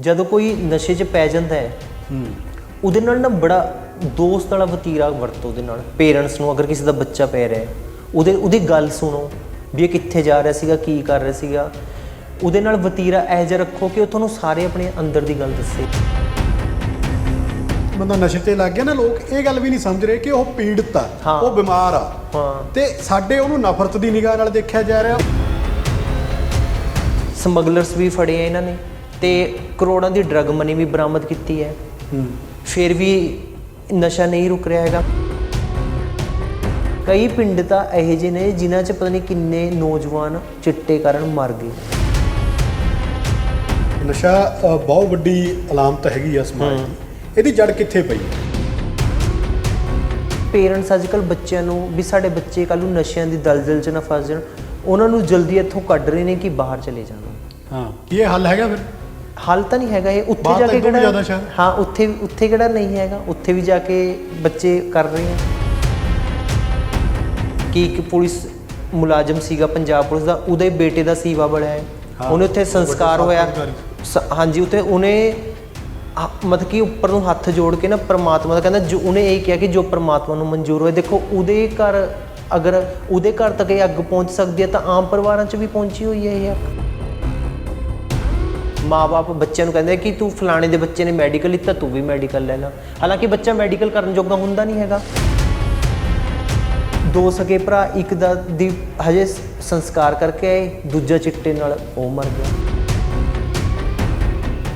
ਜਦੋਂ ਕੋਈ ਨਸ਼ੇ 'ਚ ਪੈ ਜਾਂਦਾ ਹੈ ਹੂੰ। ਉਹਦੇ ਨਾਲ ਨਾ ਬੜਾ ਦੋਸਤ ਵਾਲਾ ਵਤੀਰਾ ਵਰਤੋ ਉਹਦੇ ਨਾਲ। ਪੇਰੈਂਟਸ ਨੂੰ ਅਗਰ ਕਿਸੇ ਦਾ ਬੱਚਾ ਪੈ ਰਿਹਾ ਉਹਦੇ ਉਹਦੀ ਗੱਲ ਸੁਣੋ ਵੀ ਇਹ ਕਿੱਥੇ ਜਾ ਰਿਹਾ ਸੀਗਾ ਕੀ ਕਰ ਰਿਹਾ ਸੀਗਾ। ਉਹਦੇ ਨਾਲ ਵਤੀਰਾ ਇਹੋ ਜਿਹਾ ਰੱਖੋ ਕਿ ਉਹ ਤੁਹਾਨੂੰ ਸਾਰੇ ਆਪਣੇ ਅੰਦਰ ਦੀ ਗੱਲ ਦੱਸੇ। ਬੰਦਾ ਨਸ਼ੇ ਤੇ ਲੱਗ ਗਿਆ ਨਾ ਲੋਕ ਇਹ ਗੱਲ ਵੀ ਨਹੀਂ ਸਮਝ ਰਹੇ ਕਿ ਉਹ ਪੀੜਤ ਆ। ਉਹ ਬਿਮਾਰ ਆ। ਹਾਂ। ਤੇ ਸਾਡੇ ਉਹਨੂੰ ਨਫ਼ਰਤ ਦੀ ਨਿਗਾਹ ਨਾਲ ਦੇਖਿਆ ਜਾ ਰਿਹਾ। ਸਮਗਲਰਸ ਵੀ ਫੜੇ ਆ ਇਹਨਾਂ ਨੇ। ਤੇ ਕਰੋੜਾਂ ਦੀ ਡਰਗ ਮਨੀ ਵੀ ਬਰਾਮਦ ਕੀਤੀ ਹੈ। ਫਿਰ ਵੀ ਨਸ਼ਾ ਨਹੀਂ ਰੁਕ ਰਿਹਾ ਹੈਗਾ। ਕਈ ਪਿੰਡ ਤਾਂ ਇਹੋ ਜਿਹੇ ਨੇ ਜਿਨ੍ਹਾਂ 'ਚ ਪਤਾ ਨਹੀਂ ਕਿੰਨੇ ਨੌਜਵਾਨ ਚਿੱਟੇ ਕਾਰਨ ਮਰ ਗਏ। ਨਸ਼ਾ ਅ, ਬਹੁਤ ਵੱਡੀ ਅਲਾਮਤ ਹੈਗੀ ਆ ਸਮਾਜ ਦੀ। ਇਹਦੀ ਜੜ ਕਿੱਥੇ ਪਈ? ਪੇਰੈਂਟਸ ਅੱਜਕੱਲ ਬੱਚਿਆਂ ਨੂੰ ਵੀ ਸਾਡੇ ਬੱਚੇ ਕੱਲ੍ਹ ਨੂੰ ਨਸ਼ਿਆਂ ਦੀ ਦਲਦਲ 'ਚ ਨਾ ਫਸ ਜਾਣ। ਉਹਨਾਂ ਨੂੰ ਜਲਦੀ ਇੱਥੋਂ ਕੱਢ ਰਹੇ ਨੇ ਕਿ ਬਾਹਰ ਚਲੇ ਜਾਣ। ਹਾਂ। ਕੀ ਇਹ ਹੱਲ ਹੈਗਾ ਫਿਰ? ਹੱਲ ਤਾਂ ਨਹੀਂ ਹੈਗਾ ਇਹ ਉੱਥੇ ਜਾ ਕੇ ਕਿਹੜਾ। ਹਾਂ ਉੱਥੇ ਉੱਥੇ ਕਿਹੜਾ ਨਹੀਂ ਹੈਗਾ ਉੱਥੇ ਵੀ ਜਾ ਕੇ ਬੱਚੇ ਕਰ ਰਹੇ ਆ। ਕੀ ਇੱਕ ਪੁਲਿਸ ਮੁਲਾਜ਼ਮ ਸੀਗਾ ਪੰਜਾਬ ਪੁਲਿਸ ਦਾ ਉਹਦੇ ਬੇਟੇ ਦਾ ਸੀਵਾ ਬਣਿਆ ਹੈ। ਉਹਨੇ ਉੱਥੇ ਸੰਸਕਾਰ ਹੋਇਆ। ਹਾਂਜੀ ਉੱਥੇ ਉਹਨੇ ਮਤਲਬ ਕਿ ਉੱਪਰ ਨੂੰ ਹੱਥ ਜੋੜ ਕੇ ਨਾ ਪ੍ਰਮਾਤਮਾ ਦਾ ਕਹਿੰਦਾ ਜੋ ਉਹਨੇ ਇਹ ਕਿਹਾ ਕਿ ਜੋ ਪ੍ਰਮਾਤਮਾ ਨੂੰ ਮਨਜ਼ੂਰ ਹੋਏ। ਦੇਖੋ ਉਹਦੇ ਘਰ ਅਗਰ ਉਹਦੇ ਘਰ ਤੱਕ ਇਹ ਅੱਗ ਪਹੁੰਚ ਸਕਦੀ ਹੈ ਤਾਂ ਆਮ ਪਰਿਵਾਰਾਂ 'ਚ ਵੀ ਪਹੁੰਚੀ ਹੋਈ ਹੈ ਇਹ ਅੱਗ। ਮਾਪੇ ਬੱਚਿਆਂ ਨੂੰ ਕਹਿੰਦੇ ਕਿ ਤੂੰ ਫਲਾਣੇ ਦੇ ਬੱਚੇ ਨੇ ਮੈਡੀਕਲ ਲਿੱਤਾ ਤੂੰ ਵੀ ਮੈਡੀਕਲ ਲੈ ਲੈ। ਹਾਲਾਂਕਿ ਬੱਚਾ ਮੈਡੀਕਲ ਕਰਨ ਜੋਗਾ ਹੁੰਦਾ ਨਹੀਂ ਹੈਗਾ। ਦੋ ਸਕੇ ਭਰਾ ਇੱਕ ਦਾ ਦੀ ਹਜੇ ਸੰਸਕਾਰ ਕਰਕੇ ਆਏ ਦੂਜਾ ਚਿੱਟੇ ਨਾਲ ਉਹ ਮਰ ਗਿਆ।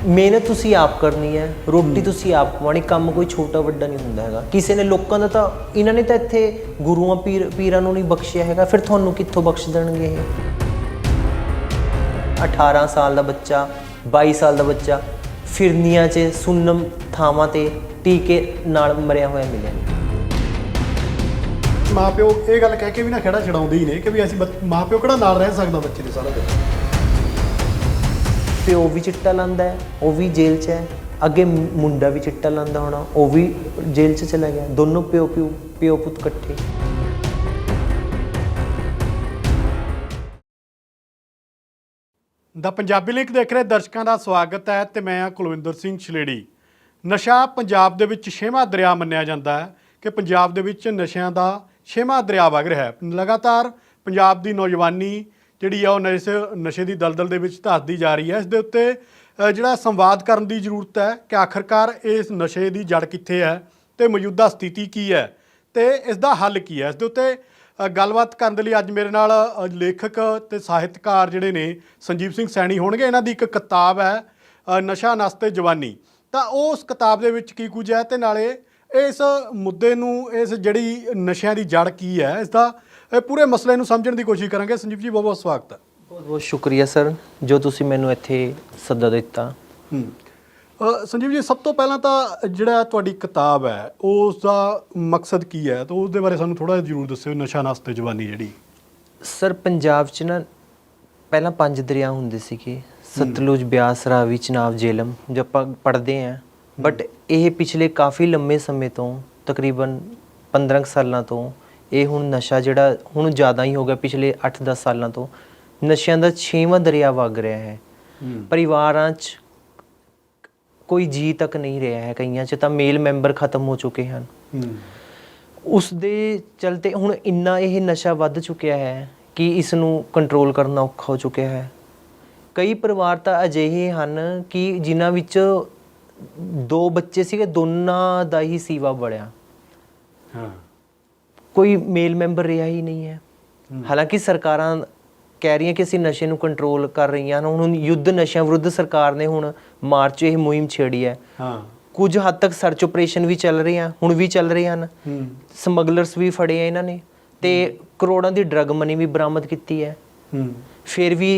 ਮਿਹਨਤ ਤੁਸੀਂ ਆਪ ਕਰਨੀ ਹੈ ਰੋਟੀ ਤੁਸੀਂ ਆਪ ਕਮਾਣੀ ਕੰਮ ਕੋਈ ਛੋਟਾ ਵੱਡਾ ਨਹੀਂ ਹੁੰਦਾ ਹੈਗਾ। ਕਿਸੇ ਨੇ ਲੋਕਾਂ ਦਾ ਤਾਂ ਇਹਨਾਂ ਨੇ ਤਾਂ ਇੱਥੇ ਗੁਰੂਆਂ ਪੀਰ ਪੀਰਾਂ ਨੂੰ ਨਹੀਂ ਬਖਸ਼ਿਆ ਹੈਗਾ ਫਿਰ ਤੁਹਾਨੂੰ ਕਿੱਥੋਂ ਬਖਸ਼ ਦੇਣਗੇ ਇਹ? 18 ਸਾਲ ਦਾ ਬੱਚਾ 22 ਸਾਲ ਦਾ ਬੱਚਾ ਫਿਰਨੀਆਂ 'ਚ ਸੁੰਨਮ ਥਾਵਾਂ ਤੇ ਟੀਕੇ ਨਾਲ ਮਰਿਆ ਹੋਇਆ ਮਿਲਿਆ। ਮਾਪਿਓ ਇਹ ਗੱਲ ਕਹਿ ਕੇ ਵੀ ਨਾ ਖੜਾ ਛਡਾਉਂਦੇ ਹੀ ਨੇ ਕਿ ਵੀ ਅਸੀਂ ਬੱਚ- ਮਾਪਿਓ ਕਿਹੜਾ ਨਾਲ ਰਹਿ ਸਕਦਾ ਬੱਚੇ ਦੇ ਸਾਰਾ ਦਿਨ? ਪਿਓ ਵੀ ਚਿੱਟਾ ਲਾਂਦਾ ਹੈ ਉਹ ਵੀ ਜੇਲ੍ਹ 'ਚ ਹੈ। ਅੱਗੇ ਮੁ- ਮੁੰਡਾ ਵੀ ਚਿੱਟਾ ਲਾਂਦਾ ਹੋਣਾ ਉਹ ਵੀ ਜੇਲ੍ਹ 'ਚ ਚਲਾ ਗਿਆ। ਦੋਨੋਂ ਪਿਓ ਪਿਓ ਪਿਓ ਪੁੱਤ ਇਕੱਠੇ। ਦਾ ਪੰਜਾਬੀ ਲਿੰਕ ਦੇਖ ਰਹੇ ਦਰਸ਼ਕਾਂ ਦਾ ਸਵਾਗਤ ਹੈ ਤੇ ਮੈਂ ਹਾਂ ਕੁਲਵਿੰਦਰ ਸਿੰਘ ਛਲੇੜੀ। ਨਸ਼ਾ ਪੰਜਾਬ ਦੇ ਵਿੱਚ ਛੇਵਾਂ ਦਰਿਆ ਮੰਨਿਆ ਜਾਂਦਾ ਹੈ ਕਿ ਪੰਜਾਬ ਦੇ ਵਿੱਚ ਨਸ਼ਿਆਂ ਦਾ ਛੇਵਾਂ ਦਰਿਆ ਵਗ ਰਿਹਾ ਹੈ। ਲਗਾਤਾਰ ਪੰਜਾਬ ਦੀ ਨੌਜਵਾਨੀ ਜਿਹੜੀ ਆ ਉਹ ਨਸ਼ੇ ਨਸ਼ੇ ਦੀ ਦਲਦਲ ਦੇ ਵਿੱਚ ਧੱਸਦੀ ਜਾ ਰਹੀ ਹੈ। ਇਸ ਦੇ ਉੱਤੇ ਜਿਹੜਾ ਸੰਵਾਦ ਕਰਨ ਦੀ ਜ਼ਰੂਰਤ ਹੈ ਕਿ ਆਖਰਕਾਰ ਇਸ ਨਸ਼ੇ ਦੀ ਜੜ ਕਿੱਥੇ ਹੈ ਤੇ ਮੌਜੂਦਾ ਸਥਿਤੀ ਕੀ ਹੈ ਤੇ ਇਸ ਦਾ ਹੱਲ ਕੀ ਹੈ। ਇਸ ਦੇ ਉੱਤੇ ਗੱਲਬਾਤ ਕਰਨ ਦੇ ਲਈ ਅੱਜ ਮੇਰੇ ਨਾਲ ਲੇਖਕ ਤੇ ਸਾਹਿਤਕਾਰ ਜਿਹੜੇ ਨੇ ਸੰਜੀਵ ਸਿੰਘ ਸੈਣੀ ਹੋਣਗੇ। ਇਹਨਾਂ ਦੀ ਇੱਕ ਕਿਤਾਬ ਹੈ ਨਸ਼ਾ ਨਸਤੇ ਜਵਾਨੀ। ਤਾਂ ਉਸ ਕਿਤਾਬ ਦੇ ਵਿੱਚ ਕੀ ਕੁਝ ਹੈ ਤੇ ਨਾਲੇ ਇਸ ਮੁੱਦੇ ਨੂੰ ਇਸ ਜਿਹੜੀ ਨਸ਼ਿਆਂ ਦੀ ਜੜ ਕੀ ਹੈ ਇਸ ਦਾ ਇਹ ਪੂਰੇ ਮਸਲੇ ਨੂੰ ਸਮਝਣ ਦੀ ਕੋਸ਼ਿਸ਼ ਕਰਾਂਗੇ। ਸੰਜੀਵ ਜੀ ਬਹੁਤ ਬਹੁਤ ਸਵਾਗਤ ਹੈ। ਬਹੁਤ ਬਹੁਤ ਸ਼ੁਕਰੀਆ ਸਰ ਜੋ ਤੁਸੀਂ ਮੈਨੂੰ ਇੱਥੇ ਸੱਦਾ ਦਿੱਤਾ। ਸੰਜੀਵ ਜੀ ਸਭ ਤੋਂ ਪਹਿਲਾਂ ਤਾਂ ਜਿਹੜਾ ਤੁਹਾਡੀ ਕਿਤਾਬ ਹੈ ਉਸ ਦਾ ਮਕਸਦ ਕੀ ਹੈ? ਤਾਂ ਉਸ ਦੇ ਬਾਰੇ ਸਾਨੂੰ ਥੋੜਾ ਜ਼ਰੂਰ ਦੱਸਿਓ ਨਸ਼ਾ ਨਸਤੇ ਜਵਾਨੀ ਜਿਹੜੀ। ਸਰ ਪੰਜਾਬ 'ਚ ਨਾ ਪਹਿਲਾਂ ਪੰਜ ਦਰਿਆ ਹੁੰਦੇ ਸੀਗੇ। ਸਤਲੁਜ ਬਿਆਸ ਰਾਵੀ ਚਨਾਬ ਜੇਲਮ ਜੋ ਆਪਾਂ ਪੜ੍ਹਦੇ ਆਂ ਬਟ ਇਹ ਪਿਛਲੇ ਕਾਫੀ ਲੰਮੇ ਸਮੇਂ ਤੋਂ ਤਕਰੀਬਨ 15 ਕੁ ਸਾਲਾਂ ਤੋਂ ਇਹ ਹੁਣ ਨਸ਼ਾ ਜਿਹੜਾ ਹੁਣ ਜ਼ਿਆਦਾ ਹੀ ਹੋ ਗਿਆ ਪਿਛਲੇ 8-10 ਸਾਲਾਂ ਤੋਂ। ਨਸ਼ਿਆਂ ਦਾ ਛੇਵਾਂ ਦਰਿਆ ਵਗ ਰਿਹਾ ਹੈ। ਪਰਿਵਾਰਾਂ 'ਚ ਕੋਈ ਜੀ ਤੱਕ ਨਹੀਂ ਰਿਹਾ ਹੈ ਕਈਆਂ 'ਚ ਤਾਂ ਮੇਲ ਮੈਂਬਰ ਖਤਮ ਹੋ ਚੁੱਕੇ ਹਨ। ਉਸ ਦੇ ਚਲਤੇ ਹੁਣ ਇੰਨਾ ਇਹ ਨਸ਼ਾ ਵੱਧ ਚੁੱਕਿਆ ਹੈ ਕਿ ਇਸ ਨੂੰ ਕੰਟਰੋਲ ਕਰਨਾ ਔਖਾ ਹੋ ਚੁੱਕਿਆ ਹੈ। ਕਈ ਪਰਿਵਾਰ ਤਾਂ ਅਜਿਹੇ ਹਨ ਕਿ ਜਿਨ੍ਹਾਂ ਵਿੱਚ ਦੋ ਬੱਚੇ ਸੀਗੇ ਦੋਨਾਂ ਦਾ ਹੀ ਸੀਵਾ ਬੜਿਆ। ਹਾਂ। ਕੋਈ ਮੇਲ ਮੈਂਬਰ ਰਿਹਾ ਹੀ ਨਹੀਂ ਹੈ। ਹਾਲਾਂਕਿ ਸਰਕਾਰਾਂ ਕਹਿ ਰਹੀਆਂ ਕਿ ਅਸੀਂ ਨਸ਼ੇ ਨੂੰ ਕੰਟਰੋਲ ਕਰ ਰਹੀਆਂ ਹਨ। ਹੁਣ ਯੁੱਧ ਨਸ਼ਿਆਂ ਵਿਰੁੱਧ ਸਰਕਾਰ ਨੇ ਹੁਣ ਮਾਰਚ ਇਹ ਮੁਹਿੰਮ ਛੇੜੀ ਹੈ। ਹਾਂ। ਕੁਝ ਹੱਦ ਤੱਕ ਸਰਚ ਆਪਰੇਸ਼ਨ ਵੀ ਚੱਲ ਰਹੇ ਆ ਹੁਣ ਵੀ ਚੱਲ ਰਹੇ ਹਨ। ਸਮਗਲਰਸ ਵੀ ਫੜੇ ਆ ਇਹਨਾਂ ਨੇ ਤੇ ਕਰੋੜਾਂ ਦੀ ਡਰਗ ਮਨੀ ਵੀ ਬਰਾਮਦ ਕੀਤੀ ਹੈ। ਫਿਰ ਵੀ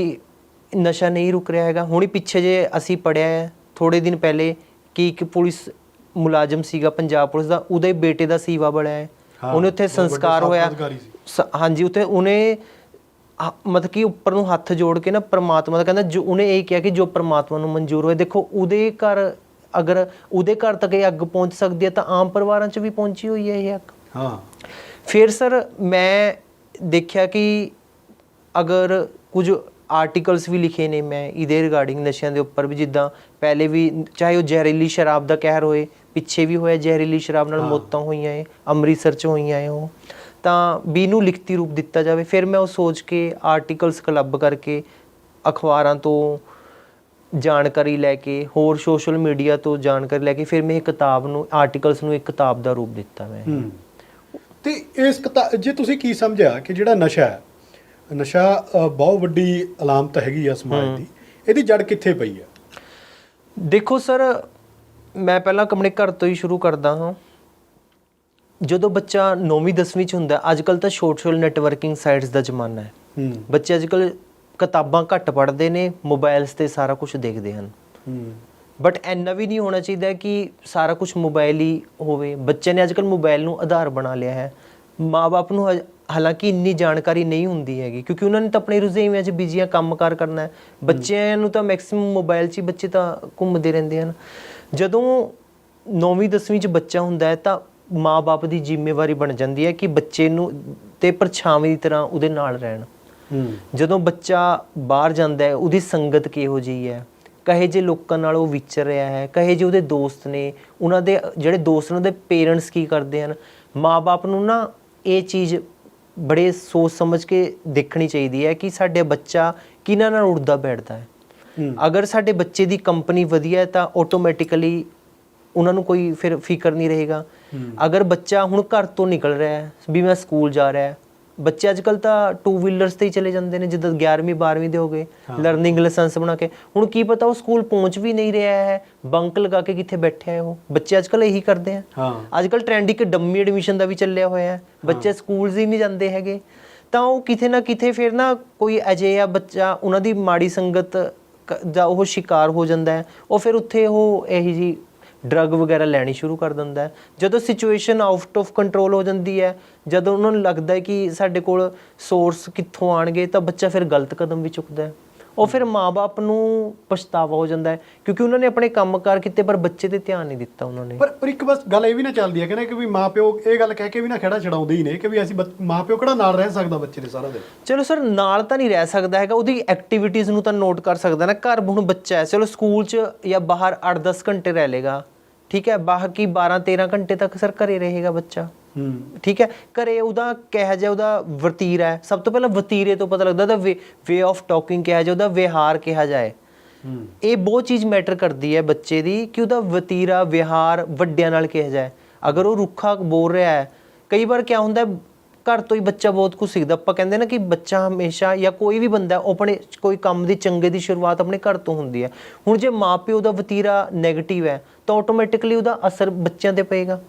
ਨਸ਼ਾ ਨਹੀਂ ਰੁਕ ਰਿਹਾ ਹੈਗਾ। ਹੁਣ ਪਿੱਛੇ ਜੇ ਅਸੀਂ ਪੜਿਆ ਹੈ ਥੋੜੇ ਦਿਨ ਪਹਿਲੇ ਕਿ ਇੱਕ ਪੁਲਿਸ ਮੁਲਾਜ਼ਮ ਸੀਗਾ ਪੰਜਾਬ ਪੁਲਿਸ ਦਾ ਉਹਦੇ ਬੇਟੇ ਦਾ ਸੀਵਾ ਬਣਿਆ ਹੈ। ਉਹਨੇ ਉੱਥੇ ਸੰਸਕਾਰ ਹੋਇਆ। ਹਾਂਜੀ ਉੱਥੇ ਉਹਨੇ ਹ- ਮਤਲਬ ਕਿ ਉੱਪਰ ਨੂੰ ਹੱਥ ਜੋੜ ਕੇ ਨਾ ਪ੍ਰਮਾਤਮਾ ਦਾ ਕਹਿੰਦਾ ਜੋ ਉਹਨੇ ਇਹ ਕਿਹਾ ਕਿ ਜੋ ਪ੍ਰਮਾਤਮਾ ਨੂੰ ਮਨਜ਼ੂਰ ਹੋਏ ਦੇਖੋ ਉਹਦੇ ਘਰ ਅਗਰ ਉਹਦੇ ਘਰ ਤੱਕ ਇਹ ਅੱਗ ਪਹੁੰਚ ਸਕਦੀ ਹੈ ਤਾਂ ਆਮ ਪਰਿਵਾਰਾਂ 'ਚ ਵੀ ਪਹੁੰਚੀ ਹੋਈ ਹੈ ਇਹ ਅੱਗ। ਹਾਂ। ਫਿਰ ਸਰ ਮੈਂ ਦੇਖਿਆ ਕਿ ਅਗਰ ਕੁਝ ਆਰਟੀਕਲਸ ਵੀ ਲਿਖੇ ਨੇ ਮੈਂ ਇਹਦੇ ਰਿਗਾਰਡਿੰਗ ਨਸ਼ਿਆਂ ਦੇ ਉੱਪਰ ਵੀ ਜਿੱਦਾਂ ਪਹਿਲੇ ਵੀ ਚਾਹੇ ਉਹ ਜ਼ਹਿਰੀਲੀ ਸ਼ਰਾਬ ਦਾ ਕਹਿਰ ਹੋਏ ਪਿੱਛੇ ਵੀ ਹੋਇਆ ਜ਼ਹਿਰੀਲੀ ਸ਼ਰਾਬ ਨਾਲ ਮੌਤਾਂ ਹੋਈਆਂ ਏ ਅੰਮ੍ਰਿਤਸਰ ਚ ਹੋਈਆਂ ਏ ਉਹ। ਤਾਂ ਵੀ ਨੂੰ ਲਿਖਤੀ ਰੂਪ ਦਿੱਤਾ ਜਾਵੇ। ਫਿਰ ਮੈਂ ਉਹ ਸੋਚ ਕੇ ਆਰਟੀਕਲਸ ਕਲੱਬ ਕਰਕੇ ਅਖਬਾਰਾਂ ਤੋਂ ਜਾਣਕਾਰੀ ਲੈ ਕੇ ਹੋਰ ਸੋਸ਼ਲ ਮੀਡੀਆ ਤੋਂ ਜਾਣਕਾਰੀ ਲੈ ਕੇ ਫਿਰ ਮੈਂ ਇਹ ਕਿਤਾਬ ਨੂੰ ਆਰਟੀਕਲਸ ਨੂੰ ਇੱਕ ਕਿਤਾਬ ਦਾ ਰੂਪ ਦਿੱਤਾ ਮੈਂ। ਤੇ ਇਸ ਕਿਤਾ ਜੇ ਤੁਸੀਂ ਕੀ ਸਮਝਿਆ ਕਿ ਜਿਹੜਾ ਨਸ਼ਾ ਹੈ ਨਸ਼ਾ ਬਹੁਤ ਵੱਡੀ ਅਲਾਮਤ ਹੈਗੀ ਆ ਸਮਾਜ ਦੀ ਇਹਦੀ ਜੜ ਕਿੱਥੇ ਪਈ ਆ? ਦੇਖੋ ਸਰ ਮੈਂ ਪਹਿਲਾਂ ਆਪਣੇ ਘਰ ਤੋਂ ਹੀ ਸ਼ੁਰੂ ਕਰਦਾ ਹਾਂ। ਜਦੋਂ ਬੱਚਾ 9ਵੀਂ 10ਵੀਂ ਚ ਹੁੰਦਾ ਅੱਜ ਕੱਲ ਤਾਂ ਸੋਸ਼ਲ ਨੈਟਵਰਕਿੰਗ ਸਾਈਟਸ ਦਾ ਜ਼ਮਾਨਾ ਹੈ। ਬੱਚੇ ਅੱਜ ਕੱਲ ਕਿਤਾਬਾਂ ਘੱਟ ਪੜ੍ਹਦੇ ਨੇ ਮੋਬਾਈਲਸ ਤੇ ਸਾਰਾ ਕੁਝ ਦੇਖਦੇ ਹਨ। ਬਟ ਇੰਨਾ ਵੀ ਨਹੀਂ ਹੋਣਾ ਚਾਹੀਦਾ ਕਿ ਸਾਰਾ ਕੁਝ ਮੋਬਾਈਲ ਹੀ ਹੋਵੇ। ਬੱਚੇ ਨੇ ਅੱਜਕੱਲ ਮੋਬਾਈਲ ਨੂੰ ਆਧਾਰ ਬਣਾ ਲਿਆ ਹੈ। ਮਾਪੇ ਨੂੰ ਹਾਲਾਂਕਿ ਇੰਨੀ ਜਾਣਕਾਰੀ ਨਹੀਂ ਹੁੰਦੀ ਹੈਗੀ ਕਿਉਂਕਿ ਉਹਨਾਂ ਨੇ ਤਾਂ ਆਪਣੇ ਰੁਝੇਵਿਆਂ 'ਚ ਬਿਜ਼ੀਆਂ ਕੰਮਕਾਰ ਕਰਨਾ ਹੈ। ਬੱਚਿਆਂ ਨੂੰ ਤਾਂ ਮੈਕਸਿਮਮ ਮੋਬਾਈਲ 'ਚ ਹੀ ਬੱਚੇ ਤਾਂ ਘੁੰਮਦੇ ਰਹਿੰਦੇ ਹਨ। ਜਦੋਂ 9ਵੀਂ 10ਵੀਂ 'ਚ ਬੱਚਾ ਹੁੰਦਾ ਹੈ ਤਾਂ ਮਾਪੇ ਦੀ ਜ਼ਿੰਮੇਵਾਰੀ ਬਣ ਜਾਂਦੀ ਹੈ ਕਿ ਬੱਚੇ ਨੂੰ ਤੇ ਪਰਛਾਵੇਂ ਦੀ ਤਰ੍ਹਾਂ ਉਹਦੇ ਨਾਲ ਰਹਿਣ। ਜਦੋਂ ਬੱਚਾ ਬਾਹਰ ਜਾਂਦਾ ਹੈ ਉਹਦੀ ਸੰਗਤ ਕਿਹੋ ਜਿਹੀ ਹੈ? ਕਹੇ ਜੇ ਲੋਕਾਂ ਨਾਲ ਉਹ ਵਿਚਰ ਰਿਹਾ ਹੈ ਕਹੇ ਜੇ ਉਹਦੇ ਦੋਸਤ ਨੇ ਉਹਨਾਂ ਦੇ ਜਿਹੜੇ ਦੋਸਤ ਨੇ ਉਹਦੇ ਪੇਰੈਂਟਸ ਕੀ ਕਰਦੇ ਹਨ? ਮਾਪੇ ਨੂੰ ਨਾ ਇਹ ਚੀਜ਼ ਬੜੇ ਸੋਚ ਸਮਝ ਕੇ ਦੇਖਣੀ ਚਾਹੀਦੀ ਹੈ ਕਿ ਸਾਡੇ ਬੱਚਾ ਕਿਹਨਾਂ ਨਾਲ ਉੱਠਦਾ ਬੈਠਦਾ ਹੂੰ। ਅਗਰ ਸਾਡੇ ਬੱਚੇ ਦੀ ਕੰਪਨੀ ਵਧੀਆ ਹੈ ਤਾਂ ਆਟੋਮੈਟਿਕਲੀ ਉਹਨਾਂ ਨੂੰ ਕੋਈ ਫਿਰ ਫਿਕਰ ਨਹੀਂ ਰਹੇਗਾ। ਅਗਰ ਬੱਚਾ ਹੁਣ ਘਰ ਤੋਂ ਨਿਕਲ ਰਿਹਾ ਹੈ ਵੀ ਮੈਂ ਸਕੂਲ ਜਾ ਰਿਹਾ ਹੈ ਬੱਚੇ ਅੱਜ ਕੱਲ ਤਾਂ ਟੂ ਵੀਲਰਸ ਤੇ ਹੀ ਚਲੇ ਜਾਂਦੇ ਨੇ ਜਿੱਦਾਂ 11ਵੀਂ 12ਵੀਂ ਦੇ ਹੋ ਗਏ ਲਰਨਿੰਗ ਲਾਇਸੈਂਸ ਬਣਾ ਕੇ। ਹੁਣ ਕੀ ਪਤਾ ਉਹ ਸਕੂਲ ਪਹੁੰਚ ਵੀ ਨਹੀਂ ਰਿਹਾ ਹੈ ਬੰਕ ਲਗਾ ਕੇ ਕਿੱਥੇ ਬੈਠਿਆ ਹੈ ਉਹ। ਬੱਚੇ ਅੱਜ ਕੱਲ ਇਹੀ ਕਰਦੇ ਆ ਹਾਂ। ਅੱਜ ਕੱਲ ਟ੍ਰੈਂਡ ਇੱਕ ਡੰਮੀ ਐਡਮਿਸ਼ਨ ਦਾ ਵੀ ਚੱਲਿਆ ਹੋਇਆ ਹੈ। ਬੱਚੇ ਸਕੂਲਸ ਹੀ ਨਹੀਂ ਜਾਂਦੇ ਹੈਗੇ। ਤਾਂ ਉਹ ਕਿਤੇ ਨਾ ਕਿਤੇ ਫਿਰ ਨਾ ਕੋਈ ਅਜਿਹਾ ਬੱਚਾ ਉਹਨਾਂ ਦੀ ਮਾੜੀ ਸੰਗਤ ਦਾ ਉਹ ਸ਼ਿਕਾਰ ਹੋ ਜਾਂਦਾ ਹੈ। ਉਹ ਫਿਰ ਉੱਥੇ ਉਹ ਇਹੀ ਜੀ ਡਰੱਗ ਵਗੈਰਾ ਲੈਣੀ ਸ਼ੁਰੂ ਕਰ ਦਿੰਦਾ ਹੈ। ਜਦੋਂ ਸਿਚੁਏਸ਼ਨ ਆਊਟ ਆਫ ਕੰਟਰੋਲ ਹੋ ਜਾਂਦੀ ਹੈ ਜਦੋਂ ਉਹਨਾਂ ਨੂੰ ਲੱਗਦਾ ਹੈ ਕਿ ਸਾਡੇ ਕੋਲ ਸੋਰਸ ਕਿੱਥੋਂ ਆਣਗੇ ਤਾਂ ਬੱਚਾ ਫਿਰ ਗਲਤ ਕਦਮ ਵੀ ਚੁੱਕਦਾ ਹੈ। ਉਹ ਫਿਰ ਮਾਪੇ ਨੂੰ ਪਛਤਾਵਾ ਹੋ ਜਾਂਦਾ ਹੈ ਕਿਉਂਕਿ ਉਹਨਾਂ ਨੇ ਆਪਣੇ ਕੰਮਕਾਰ ਕੀਤੇ ਪਰ ਬੱਚੇ ਤੇ ਧਿਆਨ ਨਹੀਂ ਦਿੱਤਾ ਉਹਨਾਂ ਨੇ। ਪਰ ਪਰ ਇੱਕ ਬਸ ਗੱਲ ਇਹ ਵੀ ਨਾ ਚੱਲਦੀ ਹੈ ਕਹਿੰਦੇ ਕਿ ਵੀ ਮਾਪਿਓ ਇਹ ਗੱਲ ਕਹਿ ਕੇ ਵੀ ਨਾ ਖੜਾ ਛਡਾਉਂਦੇ ਹੀ ਨੇ ਕਿ ਵੀ ਅਸੀਂ ਮਾਪਿਓ ਕਿਹੜਾ ਨਾਲ ਰਹਿ ਸਕਦਾ ਬੱਚੇ ਦੇ ਸਾਰਾ ਦਿਨ? ਚਲੋ ਸਰ ਨਾਲ ਤਾਂ ਨਹੀਂ ਰਹਿ ਸਕਦਾ ਹੈਗਾ ਉਹਦੀ ਐਕਟੀਵਿਟੀਜ਼ ਨੂੰ ਤਾਂ ਨੋਟ ਕਰ ਸਕਦਾ ਨਾ ਘਰ ਹੁਣ ਬੱਚਾ ਹੈ ਚਲੋ ਸਕੂਲ 'ਚ ਜਾਂ ਬਾਹਰ 8-10 ਘੰਟੇ ਰਹਿ ਲੇਗਾ। ਠੀਕ ਹੈ ਬਾਕੀ 12-13 ਘੰਟੇ ਤੱਕ ਸਰ ਘਰੇ ਰਹੇਗਾ ਬੱਚਾ? ਹੂੰ। ਠੀਕ ਹੈ ਘਰੇ ਉਹਦਾ ਕਿਹੋ ਜਿਹਾ ਉਹਦਾ ਵਤੀਰਾ ਹੈ? ਸਭ ਤੋਂ ਪਹਿਲਾਂ ਵਤੀਰੇ ਤੋਂ ਪਤਾ ਲੱਗਦਾ ਉਹਦਾ ਵੇ ਆਫ ਟਾਕਿੰਗ ਕਿਹਾ ਜਿਹਾ ਉਹਦਾ ਵਿਹਾਰ ਕਿਹਾ ਜਾਏ ਹੂੰ। ਇਹ ਬਹੁਤ ਚੀਜ਼ ਮੈਟਰ ਕਰਦੀ ਹੈ ਬੱਚੇ ਦੀ ਕਿ ਉਹਦਾ ਵਤੀਰਾ ਵਿਹਾਰ ਵੱਡਿਆਂ ਨਾਲ ਕਿਹਾ ਜਾਏ ਅਗਰ ਉਹ ਰੁੱਖਾ ਬੋਲ ਰਿਹਾ ਹੈ ਕਈ ਵਾਰ ਕੀ ਹੁੰਦਾ ਹੈ, ਘਰ ਤੋਂ ਹੀ ਬੱਚਾ ਬਹੁਤ ਕੁਝ ਸਿੱਖਦਾ। ਆਪਾਂ ਕਹਿੰਦੇ ਨਾ ਕਿ ਬੱਚਾ ਹਮੇਸ਼ਾ ਜਾਂ ਕੋਈ ਵੀ ਬੰਦਾ ਉਹ ਆਪਣੇ ਕੋਈ ਕੰਮ ਦੀ ਚੰਗੇ ਦੀ ਸ਼ੁਰੂਆਤ ਆਪਣੇ ਘਰ ਤੋਂ ਹੁੰਦੀ ਹੈ। ਹੁਣ ਜੇ ਮਾਪਿਓ ਦਾ ਵਤੀਰਾ 네ਗੇਟਿਵ ਹੈ ਤਾਂ ਆਟੋਮੈਟਿਕਲੀ ਉਹਦਾ ਅਸਰ ਬੱਚਿਆਂ ਤੇ ਪਏਗਾ।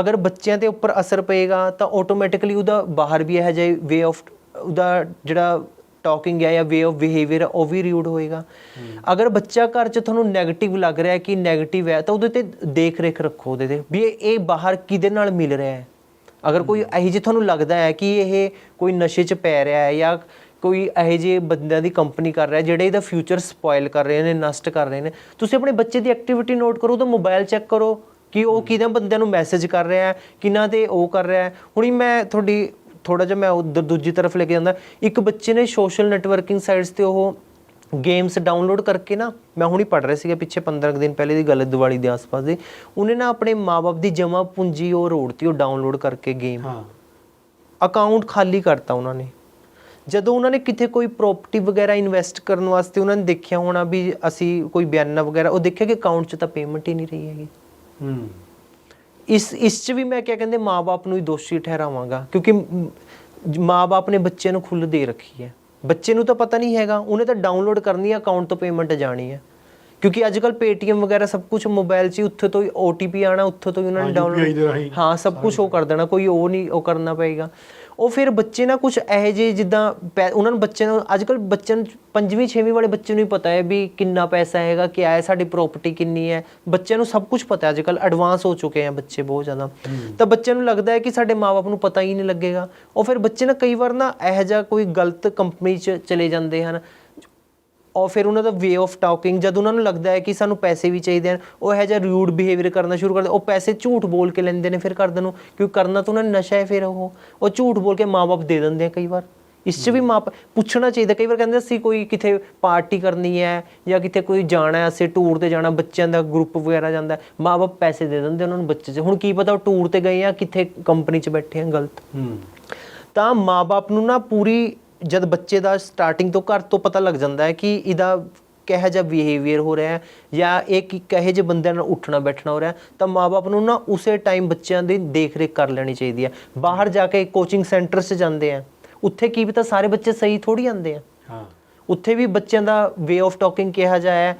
ਅਗਰ ਬੱਚਿਆਂ ਦੇ ਉੱਪਰ ਅਸਰ ਪਏਗਾ ਤਾਂ ਆਟੋਮੈਟਿਕਲੀ ਉਹਦਾ ਬਾਹਰ ਵੀ ਇਹ ਜਾਈ ਵੇ ਆਫ ਉਹਦਾ ਜਿਹੜਾ ਟਾਕਿੰਗ ਹੈ ਜਾਂ ਵੇ ਆਫ ਬਿਹੇਵੀਅਰ ਉਹ ਵੀ ਰਿਊਡ ਹੋਏਗਾ। ਅਗਰ ਬੱਚਾ ਘਰ 'ਚ ਤੁਹਾਨੂੰ 네ਗੇਟਿਵ ਲੱਗ ਰਿਹਾ ਹੈ ਕਿ 네ਗੇਟਿਵ ਹੈ ਤਾਂ ਉਹਦੇ ਤੇ ਦੇਖ ਰੇਖ ਰੱਖੋ ਉਹਦੇ ਤੇ। ਵੀ ਇਹ ਬਾਹਰ ਕਿਹਦੇ ਨਾਲ ਮਿਲ ਰਿਹਾ ਹੈ? ਅਗਰ ਕੋਈ ਇਹੋ ਜਿਹੀ ਤੁਹਾਨੂੰ ਲੱਗਦਾ ਹੈ ਕਿ ਇਹ ਕੋਈ ਨਸ਼ੇ 'ਚ ਪੈ ਰਿਹਾ ਹੈ ਜਾਂ ਕੋਈ ਇਹੋ ਜਿਹੇ ਬੰਦਿਆਂ ਦੀ ਕੰਪਨੀ ਕਰ ਰਿਹਾ ਜਿਹੜੇ ਇਹਦਾ ਫਿਊਚਰ ਸਪੋਇਲ ਕਰ ਰਹੇ ਨੇ ਨਸ਼ਟ ਕਰ ਰਹੇ ਨੇ ਤੁਸੀਂ ਆਪਣੇ ਬੱਚੇ ਦੀ ਐਕਟੀਵਿਟੀ ਨੋਟ ਕਰੋ ਉਹਦਾ ਮੋਬਾਈਲ ਚੈੱਕ ਕਰੋ ਕਿ ਉਹ ਕਿਹਨਾਂ ਬੰਦਿਆਂ ਨੂੰ ਮੈਸੇਜ ਕਰ ਰਿਹਾ ਹੈ ਕਿਹਨਾਂ ਤੇ ਉਹ ਕਰ ਰਿਹਾ ਹੈ। ਹੁਣੀ ਮੈਂ ਤੁਹਾਡੀ ਥੋੜਾ ਜਿਹਾ ਮੈਂ ਉਧਰ ਦੂਜੀ ਤਰਫ ਲੈ ਕੇ ਜਾਂਦਾ। ਇੱਕ ਬੱਚੇ ਨੇ ਸੋਸ਼ਲ ਨੈਟਵਰਕਿੰਗ ਸਾਈਟਸ ਤੇ ਉਹ ਗੇਮਸ ਡਾਊਨਲੋਡ ਕਰਕੇ ਨਾ ਮੈਂ ਹੁਣੀ ਪੜ ਰਿਹਾ ਸੀਗਾ ਪਿੱਛੇ 15 ਕੁ ਦਿਨ ਪਹਿਲੇ ਦੀ ਗੱਲ ਦੀਵਾਲੀ ਦੇ ਆਸ-ਪਾਸ ਦੀ। ਉਹਨੇ ਨਾ ਆਪਣੇ ਮਾਪੇ ਦੀ ਜਮਾ ਪੂੰਜੀ ਉਹ ਰੋੜਤੀ ਉਹ ਡਾਊਨਲੋਡ ਕਰਕੇ ਗੇਮ ਹਾਂ। ਅਕਾਊਂਟ ਖਾਲੀ ਕਰਤਾ ਉਹਨਾਂ ਨੇ। ਜਦੋਂ ਉਹਨਾਂ ਨੇ ਕਿਤੇ ਕੋਈ ਪ੍ਰਾਪਰਟੀ ਵਗੈਰਾ ਇਨਵੈਸਟ ਕਰਨ ਵਾਸਤੇ ਉਹਨਾਂ ਨੇ ਦੇਖਿਆ ਹੋਣਾ ਵੀ ਅਸੀਂ ਕੋਈ ਬਿਆਨਾ ਵਗੈਰਾ ਉਹ ਦੇਖਿਆ ਕਿ ਅਕਾਊਂਟ 'ਚ ਤਾਂ ਪੇਮੈਂਟ ਹੀ ਨਹੀਂ ਰਹੀ ਹੈਗੀ। ਹੂੰ। ਇਸ ਇਸ 'ਚ ਵੀ ਮੈਂ ਕਿਆ ਕਹਿੰਦੇ ਮਾਪੇ ਨੂੰ ਹੀ ਦੋਸ਼ੀ ਠਹਿਰਾਵਾਂਗਾ ਕਿਉਂਕਿ ਮਾਪੇ ਨੇ ਬੱਚੇ ਨੂੰ ਖੁੱਲ੍ਹ ਦੇ ਰੱਖੀ ਹੈ। ਬੱਚੇ ਨੂੰ ਤਾਂ ਪਤਾ ਨਹੀਂ ਹੈਗਾ, ਉਹਨੇ ਤਾਂ ਡਾਊਨਲੋਡ ਕਰਨੀ ਹੈ ਅਕਾਊਂਟ ਤੋਂ ਪੇਮੈਂਟ ਜਾਣੀ ਹੈ ਕਿਉਂਕਿ ਅੱਜ ਕੱਲ Paytm ਵਗੈਰਾ ਸਭ ਕੁਝ ਮੋਬਾਈਲ 'ਚ ਹੀ ਉੱਥੇ ਤੋਂ ਹੀ OTP ਆਣਾ ਉੱਥੇ ਤੋਂ ਹੀ ਉਹਨਾਂ ਨੇ ਡਾਊਨਲੋਡ ਹਾਂ ਸਭ ਕੁਝ ਉਹ ਕਰ ਦੇਣਾ ਕੋਈ ਉਹ ਨਹੀਂ ਉਹ ਕਰਨਾ ਪਏਗਾ। ਉਹ ਫਿਰ ਬੱਚੇ ਨਾ ਕੁਝ ਇਹੋ ਜਿਹੇ ਜਿੱਦਾਂ ਉਹਨਾਂ ਨੂੰ ਬੱਚੇ ਨੂੰ ਅੱਜ ਕੱਲ ਬੱਚਿਆਂ ਨੂੰ ਪੰਜਵੀਂ ਛੇਵੀਂ ਵਾਲੇ ਬੱਚੇ ਨੂੰ ਹੀ ਪਤਾ ਹੈ ਵੀ ਕਿੰਨਾ ਪੈਸਾ ਹੈਗਾ ਕੀ ਹੈ ਸਾਡੀ ਪ੍ਰਾਪਰਟੀ ਕਿੰਨੀ ਹੈ। ਬੱਚਿਆਂ ਨੂੰ ਸਭ ਕੁਝ ਪਤਾ ਅੱਜ ਕੱਲ ਐਡਵਾਂਸ ਹੋ ਚੁੱਕੇ ਆ ਬੱਚੇ ਬਹੁਤ ਜ਼ਿਆਦਾ। ਤਾਂ ਬੱਚਿਆਂ ਨੂੰ ਲੱਗਦਾ ਹੈ ਕਿ ਸਾਡੇ ਮਾਪੇ ਨੂੰ ਪਤਾ ਹੀ ਨਹੀਂ ਲੱਗੇਗਾ। ਉਹ ਫਿਰ ਬੱਚੇ ਨਾ ਕਈ ਵਾਰ ਨਾ ਇਹੋ ਜਿਹਾ ਕੋਈ ਗਲਤ ਕੰਪਨੀ 'ਚ ਚਲੇ ਜਾਂਦੇ ਹਨ। ਔਰ ਫਿਰ ਉਹਨਾਂ ਦਾ ਵੇ ਆਫ ਟਾਕਿੰਗ ਜਦ ਉਹਨਾਂ ਨੂੰ ਲੱਗਦਾ ਹੈ ਕਿ ਸਾਨੂੰ ਪੈਸੇ ਵੀ ਚਾਹੀਦੇ ਹਨ ਉਹ ਇਹੋ ਜਿਹਾ ਰਿਊਡ ਬਿਹੇਵੀਅਰ ਕਰਨਾ ਸ਼ੁਰੂ ਕਰਦੇ ਉਹ ਪੈਸੇ ਝੂਠ ਬੋਲ ਕੇ ਲੈਂਦੇ ਨੇ ਫਿਰ ਕਰਦੇ ਨੂੰ ਕਿਉਂਕਿ ਕਰਨਾ ਤਾਂ ਉਹਨਾਂ ਨੇ ਨਸ਼ਾ ਹੈ ਫਿਰ ਉਹ। ਉਹ ਝੂਠ ਬੋਲ ਕੇ ਮਾਪੇ ਦੇ ਦਿੰਦੇ ਆ ਕਈ ਵਾਰ। ਇਸ 'ਚ ਵੀ ਮਾਂ ਪੁੱਛਣਾ ਚਾਹੀਦਾ ਕਈ ਵਾਰ ਕਹਿੰਦੇ ਅਸੀਂ ਕੋਈ ਕਿਥੇ ਪਾਰਟੀ ਕਰਨੀ ਹੈ ਜਾਂ ਕਿਤੇ ਕੋਈ ਜਾਣਾ ਹੈ ਅਸੀਂ ਟੂਰ ਤੇ ਜਾਣਾ ਬੱਚਿਆਂ ਦਾ ਗਰੁੱਪ ਵਗੈਰਾ ਜਾਂਦਾ ਮਾਪੇ ਪੈਸੇ ਦੇ ਦਿੰਦੇ ਉਹਨਾਂ ਨੂੰ ਬੱਚੇ 'ਚ। ਹੁਣ ਕੀ ਪਤਾ ਉਹ ਟੂਰ ਤੇ ਗਏ ਆ ਕਿੱਥੇ ਕੰਪਨੀ 'ਚ ਬੈਠੇ ਆ ਗਲਤ। ਤਾਂ ਮਾਪੇ ਨੂੰ ਨਾ ਪੂਰੀ ਜਦ ਬੱਚੇ ਦਾ ਸਟਾਰਟਿੰਗ ਤੋਂ ਘਰ ਤੋਂ ਪਤਾ ਲੱਗ ਜਾਂਦਾ ਹੈ ਕਿ ਇਹਦਾ ਕਿਹੋ ਜਿਹਾ ਬਿਹੇਵੀਅਰ ਹੋ ਰਿਹਾ ਹੈ ਜਾਂ ਇਹ ਕਿ ਕਹੇ ਜਿਹੇ ਬੰਦਿਆਂ ਨਾਲ ਉੱਠਣਾ ਬੈਠਣਾ ਹੋ ਰਿਹਾ ਹੈ, ਤਾਂ ਮਾਪੇ ਨੂੰ ਨਾ ਉਸੇ ਟਾਈਮ ਬੱਚਿਆਂ ਦੀ ਦੇਖ ਰੇਖ ਕਰ ਲੈਣੀ ਚਾਹੀਦੀ ਹੈ। ਬਾਹਰ ਜਾ ਕੇ ਕੋਚਿੰਗ ਸੈਂਟਰ 'ਚ ਜਾਂਦੇ ਆ। ਉੱਥੇ ਕੀ ਪਤਾ ਸਾਰੇ ਬੱਚੇ ਸਹੀ ਥੋੜੀ ਆਉਂਦੇ ਆ। ਹਾਂ। ਉੱਥੇ ਵੀ ਬੱਚਿਆਂ ਦਾ ਵੇ ਆਫ ਟਾਕਿੰਗ ਕਿਹਾ ਜਾ ਹੈ।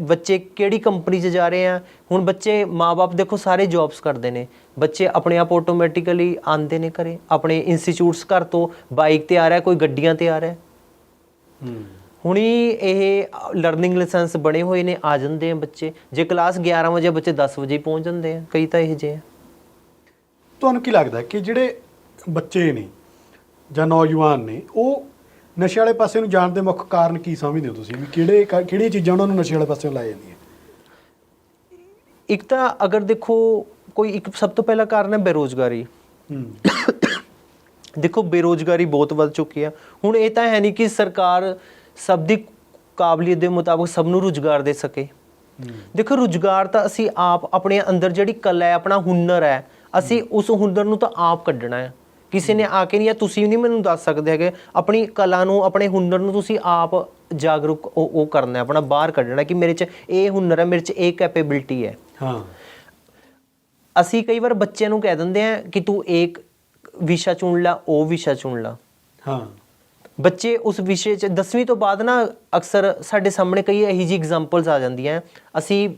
ਬੱਚੇ ਕਿਹੜੀ ਕੰਪਨੀ 'ਚ ਜਾ ਰਹੇ ਆ? ਹੁਣ ਬੱਚੇ ਮਾਪੇ ਦੇਖੋ, ਸਾਰੇ ਜੌਬਸ ਕਰਦੇ ਨੇ। ਬੱਚੇ ਆਪਣੇ ਆਪ ਆਟੋਮੈਟਿਕਲੀ ਆਉਂਦੇ ਨੇ ਘਰੇ। ਆਪਣੇ ਇੰਸਟੀਚਿਊਟਸ ਘਰ ਤੋਂ ਬਾਈਕ ਤੇ ਆ ਰਿਹਾ, ਕੋਈ ਗੱਡੀਆਂ ਤੇ ਆ ਰਿਹਾ। ਹੂੰ ਹੁਣੀ ਇਹ ਲਰਨਿੰਗ ਲਾਇਸੈਂਸ ਬਣੇ ਹੋਏ ਨੇ, ਆ ਜਾਂਦੇ ਆ ਬੱਚੇ। ਜੇ ਕਲਾਸ 11 ਵਜੇ ਬੱਚੇ 10 ਵਜੇ ਪਹੁੰਚ ਜਾਂਦੇ ਆ। ਕਈ ਤਾਂ ਇਹ ਜੇ ਆ। ਤੁਹਾਨੂੰ ਕੀ ਲੱਗਦਾ ਕਿ ਜਿਹੜੇ ਬੱਚੇ ਨੇ ਜਾਂ ਨੌਜਵਾਨ ਨੇ, ਉਹ ਨਸ਼ੇ ਵਾਲੇ ਪਾਸੇ ਨੂੰ ਜਾਣ ਦੇ ਮੁੱਖ ਕਾਰਨ ਕੀ ਸਮਝਦੇ ਹੋ ਤੁਸੀਂ? ਵੀ ਕਿਹੜੇ ਕਿਹੜੀਆਂ ਚੀਜ਼ਾਂ ਉਹਨਾਂ ਨੂੰ ਨਸ਼ੇ ਵਾਲੇ ਪਾਸੇ ਲਾਇਆ ਜਾਂਦੀਆਂ? ਇੱਕ ਤਾਂ ਅਗਰ ਦੇਖੋ ਕੋਈ ਇੱਕ ਸਭ ਤੋਂ ਪਹਿਲਾ ਕਾਰਨ ਹੈ ਬੇਰੋਜ਼ਗਾਰੀ। ਦੇਖੋ ਬੇਰੋਜ਼ਗਾਰੀ ਬਹੁਤ ਵੱਧ ਚੁੱਕੀ ਆ ਹੁਣ ਇਹ ਤਾਂ ਹੈ ਨਹੀਂ ਕਿ ਸਰਕਾਰ ਸਭ ਦੀ ਕਾਬਲੀਅਤ ਦੇ ਮੁਤਾਬਕ ਸਭ ਨੂੰ ਰੁਜ਼ਗਾਰ ਦੇ ਸਕੇ। ਦੇਖੋ ਰੁਜ਼ਗਾਰ ਤਾਂ ਅਸੀਂ ਆਪ ਆਪਣੇ ਅੰਦਰ ਜਿਹੜੀ ਕਲਾ ਹੈ ਆਪਣਾ ਹੁਨਰ ਹੈ ਅਸੀਂ ਉਸ ਹੁਨਰ ਨੂੰ ਤਾਂ ਆਪ ਕੱਢਣਾ ਹੈ। ਕਿਸੇ ਨੇ ਆ ਕੇ ਨਹੀਂ ਜਾਂ ਤੁਸੀਂ ਨਹੀਂ ਮੈਨੂੰ ਦੱਸ ਸਕਦੇ ਹੈਗੇ। ਆਪਣੀ ਕਲਾ ਨੂੰ ਆਪਣੇ ਹੁਨਰ ਨੂੰ ਤੁਸੀਂ ਆਪ ਜਾਗਰੂਕ ਉਹ ਉਹ ਕਰਨਾ ਆਪਣਾ ਬਾਹਰ ਕੱਢਣਾ ਕਿ ਮੇਰੇ 'ਚ ਇਹ ਹੁਨਰ ਹੈ ਮੇਰੇ 'ਚ ਇਹ ਕੈਪੇਬਿਲਿਟੀ ਹੈ। ਹਾਂ। ਅਸੀਂ ਕਈ ਵਾਰ ਬੱਚਿਆਂ ਨੂੰ ਕਹਿ ਦਿੰਦੇ ਆ ਕਿ ਤੂੰ ਇੱਕ ਵਿਸ਼ਾ ਚੁਣ ਲੈ ਉਹ ਵਿਸ਼ਾ ਚੁਣ ਲੈ। ਹਾਂ। ਬੱਚੇ ਉਸ ਵਿਸ਼ੇ 'ਚ 10ਵੀਂ ਤੋਂ ਬਾਅਦ ਨਾ ਅਕਸਰ ਸਾਡੇ ਸਾਹਮਣੇ ਕਈ ਇਹੀ ਜਿਹੀ ਐਗਜ਼ਾਮਪਲਸ ਆ ਜਾਂਦੀਆਂ ਅਸੀਂ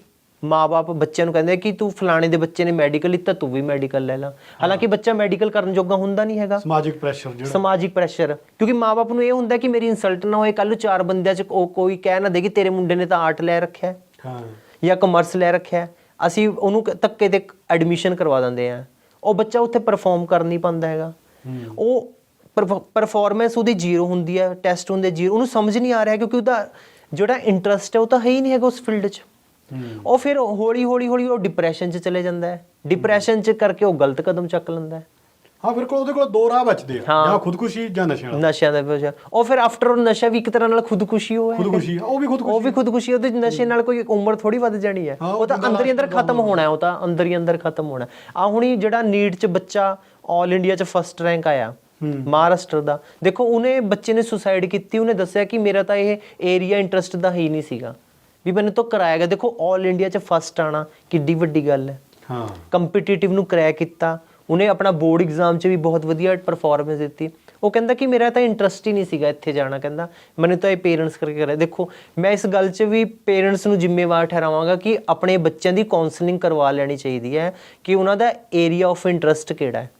ਮਾਪੇ ਬੱਚਿਆਂ ਨੂੰ ਕਹਿੰਦੇ ਕਿ ਤੂੰ ਫਲਾਣੇ ਦੇ ਬੱਚੇ ਨੇ ਮੈਡੀਕਲ ਲਿੱਤਾ ਤੂੰ ਵੀ ਮੈਡੀਕਲ ਲੈ ਲੈ। ਹਾਲਾਂਕਿ ਬੱਚਾ ਮੈਡੀਕਲ ਕਰਨ ਜੋਗਾ ਹੁੰਦਾ ਨਹੀਂ ਹੈਗਾ। ਸਮਾਜਿਕ ਪ੍ਰੈਸ਼ਰ ਜਿਹੜਾ। ਸਮਾਜਿਕ ਪ੍ਰੈਸ਼ਰ ਕਿਉਂਕਿ ਮਾਪੇ ਨੂੰ ਇਹ ਹੁੰਦਾ ਕਿ ਮੇਰੀ ਇਨਸਲਟ ਨਾ ਹੋਏ ਕੱਲ ਨੂੰ ਚਾਰ ਬੰਦਿਆਂ 'ਚ ਉਹ ਕੋਈ ਕਹਿ ਨਾ ਦੇ ਕਿ ਤੇਰੇ ਮੁੰਡੇ ਨੇ ਤਾਂ ਆਰਟ ਲੈ ਰੱਖਿਆ। ਹੈ। ਜਾਂ ਕਮਰਸ ਲੈ ਰੱਖਿਆ। ਅਸੀਂ ਉਹਨੂੰ ਕ- ਧੱਕੇ ਤੇ ਐਡਮਿਸ਼ਨ ਕਰਵਾ ਦਿੰਦੇ ਆ। ਉਹ ਬੱਚਾ ਉੱਥੇ ਪਰਫਾਰਮ ਕਰ ਨਹੀਂ ਪਾਉਂਦਾ ਹੈਗਾ। ਉਹ ਪਰਫਾਰਮੈਂਸ ਉਹਦੀ ਜ਼ੀਰੋ ਹੁੰਦੀ ਹੈ ਟੈਸਟ ਹੁੰਦੇ ਜ਼ੀਰੋ ਉਹਨੂੰ ਸਮਝ ਨਹੀਂ ਆ ਰਿਹਾ ਕਿਉਂਕਿ ਉਹਦਾ ਜਿਹੜਾ ਇੰਟਰਸਟ ਹੈ ਉਹ ਤਾਂ ਹੈ ਹੀ ਨਹੀਂ ਹੈਗਾ ਉਸ ਫੀਲਡ 'ਚ। ਉਹ ਫਿਰ ਹੌਲੀ ਹੌਲੀ ਹੌਲੀ ਉਹ ਡਿਪਰੈਸ਼ਨ 'ਚ ਚਲੇ ਜਾਂਦਾ ਹੈ। ਡਿਪਰੈਸ਼ਨ 'ਚ ਕਰਕੇ ਉਹ ਗਲਤ ਕਦਮ ਚੱਕ ਲੈਂਦਾ ਹੈ। ਹਾਂ ਫਿਰ ਕੋਲ ਉਹਦੇ ਕੋਲ ਦੋ ਰਾਹ ਬਚਦੇ ਆ। ਜਾਂ ਖੁਦਕੁਸ਼ੀ ਜਾਂ ਨਸ਼ਿਆਂ ਦਾ ਵਜ੍ਹਾ ਉਹ ਫਿਰ ਆਫਟਰ ਨਸ਼ਾ ਵੀ ਇੱਕ ਤਰ੍ਹਾਂ ਨਾਲ ਖੁਦਕੁਸ਼ੀ ਉਹ ਹੈ। ਖੁਦਕੁਸ਼ੀ ਉਹ ਵੀ ਖੁਦਕੁਸ਼ੀ ਉਹ ਵੀ ਖੁਦਕੁਸ਼ੀ ਉਹਦੇ ਨਸ਼ੇ ਨਾਲ ਕੋਈ ਉਮਰ ਥੋੜੀ ਵੱਧ ਜਾਣੀ ਹੈ। ਉਹ ਤਾਂ ਅੰਦਰ ਹੀ ਅੰਦਰ ਖਤਮ ਹੋਣਾ ਹੈ ਉਹ ਤਾਂ ਅੰਦਰ ਹੀ ਅੰਦਰ ਖਤਮ ਹੋਣਾ ਆ ਹੁਣੀ ਜਿਹੜਾ ਨੀਟ ਚ ਬੱਚਾ 올 ਇੰਡੀਆ ਚ ਫਸਟ ਰੈਂਕ ਆਇਆ ਮਹਾਰਾਸ਼ਟਰ ਦਾ। ਦੇਖੋ ਉਹਨੇ ਬੱਚੇ ਨੇ ਸੁਸਾਈਡ ਕੀਤੀ ਉਹਨੇ ਦੱਸਿਆ ਕਿ ਮੇਰਾ ਤਾਂ ਇਹ ਏਰੀਆ ਇੰਟਰਸਟ ਦਾ ਹੀ ਨਹੀਂ ਸੀਗਾ। ਵੀ ਮੈਨੂੰ ਤਾਂ ਕਰਾਇਆ ਗਿਆ। ਦੇਖੋ 올 ਇੰਡੀਆ ਚ ਫਸਟ ਆਣਾ ਕਿੱਡੀ ਵੱਡੀ ਗੱਲ ਹੈ। ਹਾਂ। ਕੰਪੀਟੀਟਿਵ ਨੂੰ ਕਰੈਕ ਕੀਤਾ। ਉਹਨੇ ਆਪਣਾ ਬੋਰਡ ਐਗਜ਼ਾਮ 'ਚ ਵੀ ਬਹੁਤ ਵਧੀਆ ਪਰਫਾਰਮੈਂਸ ਦਿੱਤੀ। ਉਹ ਕਹਿੰਦਾ ਕਿ ਮੇਰਾ ਤਾਂ ਇੰਟਰਸਟ ਹੀ ਨਹੀਂ ਸੀਗਾ ਇੱਥੇ ਜਾਣਾ ਕਹਿੰਦਾ। ਮੈਨੂੰ ਤਾਂ ਇਹ ਪੇਰੈਂਟਸ ਕਰਕੇ ਕਰਿਆ। ਦੇਖੋ ਮੈਂ ਇਸ ਗੱਲ 'ਚ ਵੀ ਪੇਰੈਂਟਸ ਨੂੰ ਜ਼ਿੰਮੇਵਾਰ ਠਹਿਰਾਵਾਂਗਾ ਕਿ ਆਪਣੇ ਬੱਚਿਆਂ ਦੀ ਕਾਉਂਸਲਿੰਗ ਕਰਵਾ ਲੈਣੀ ਚਾਹੀਦੀ ਹੈ ਕਿ ਉਹਨਾਂ ਦਾ ਏਰੀਆ ਆਫ ਇੰਟਰਸਟ ਕਿਹੜਾ ਹੈ।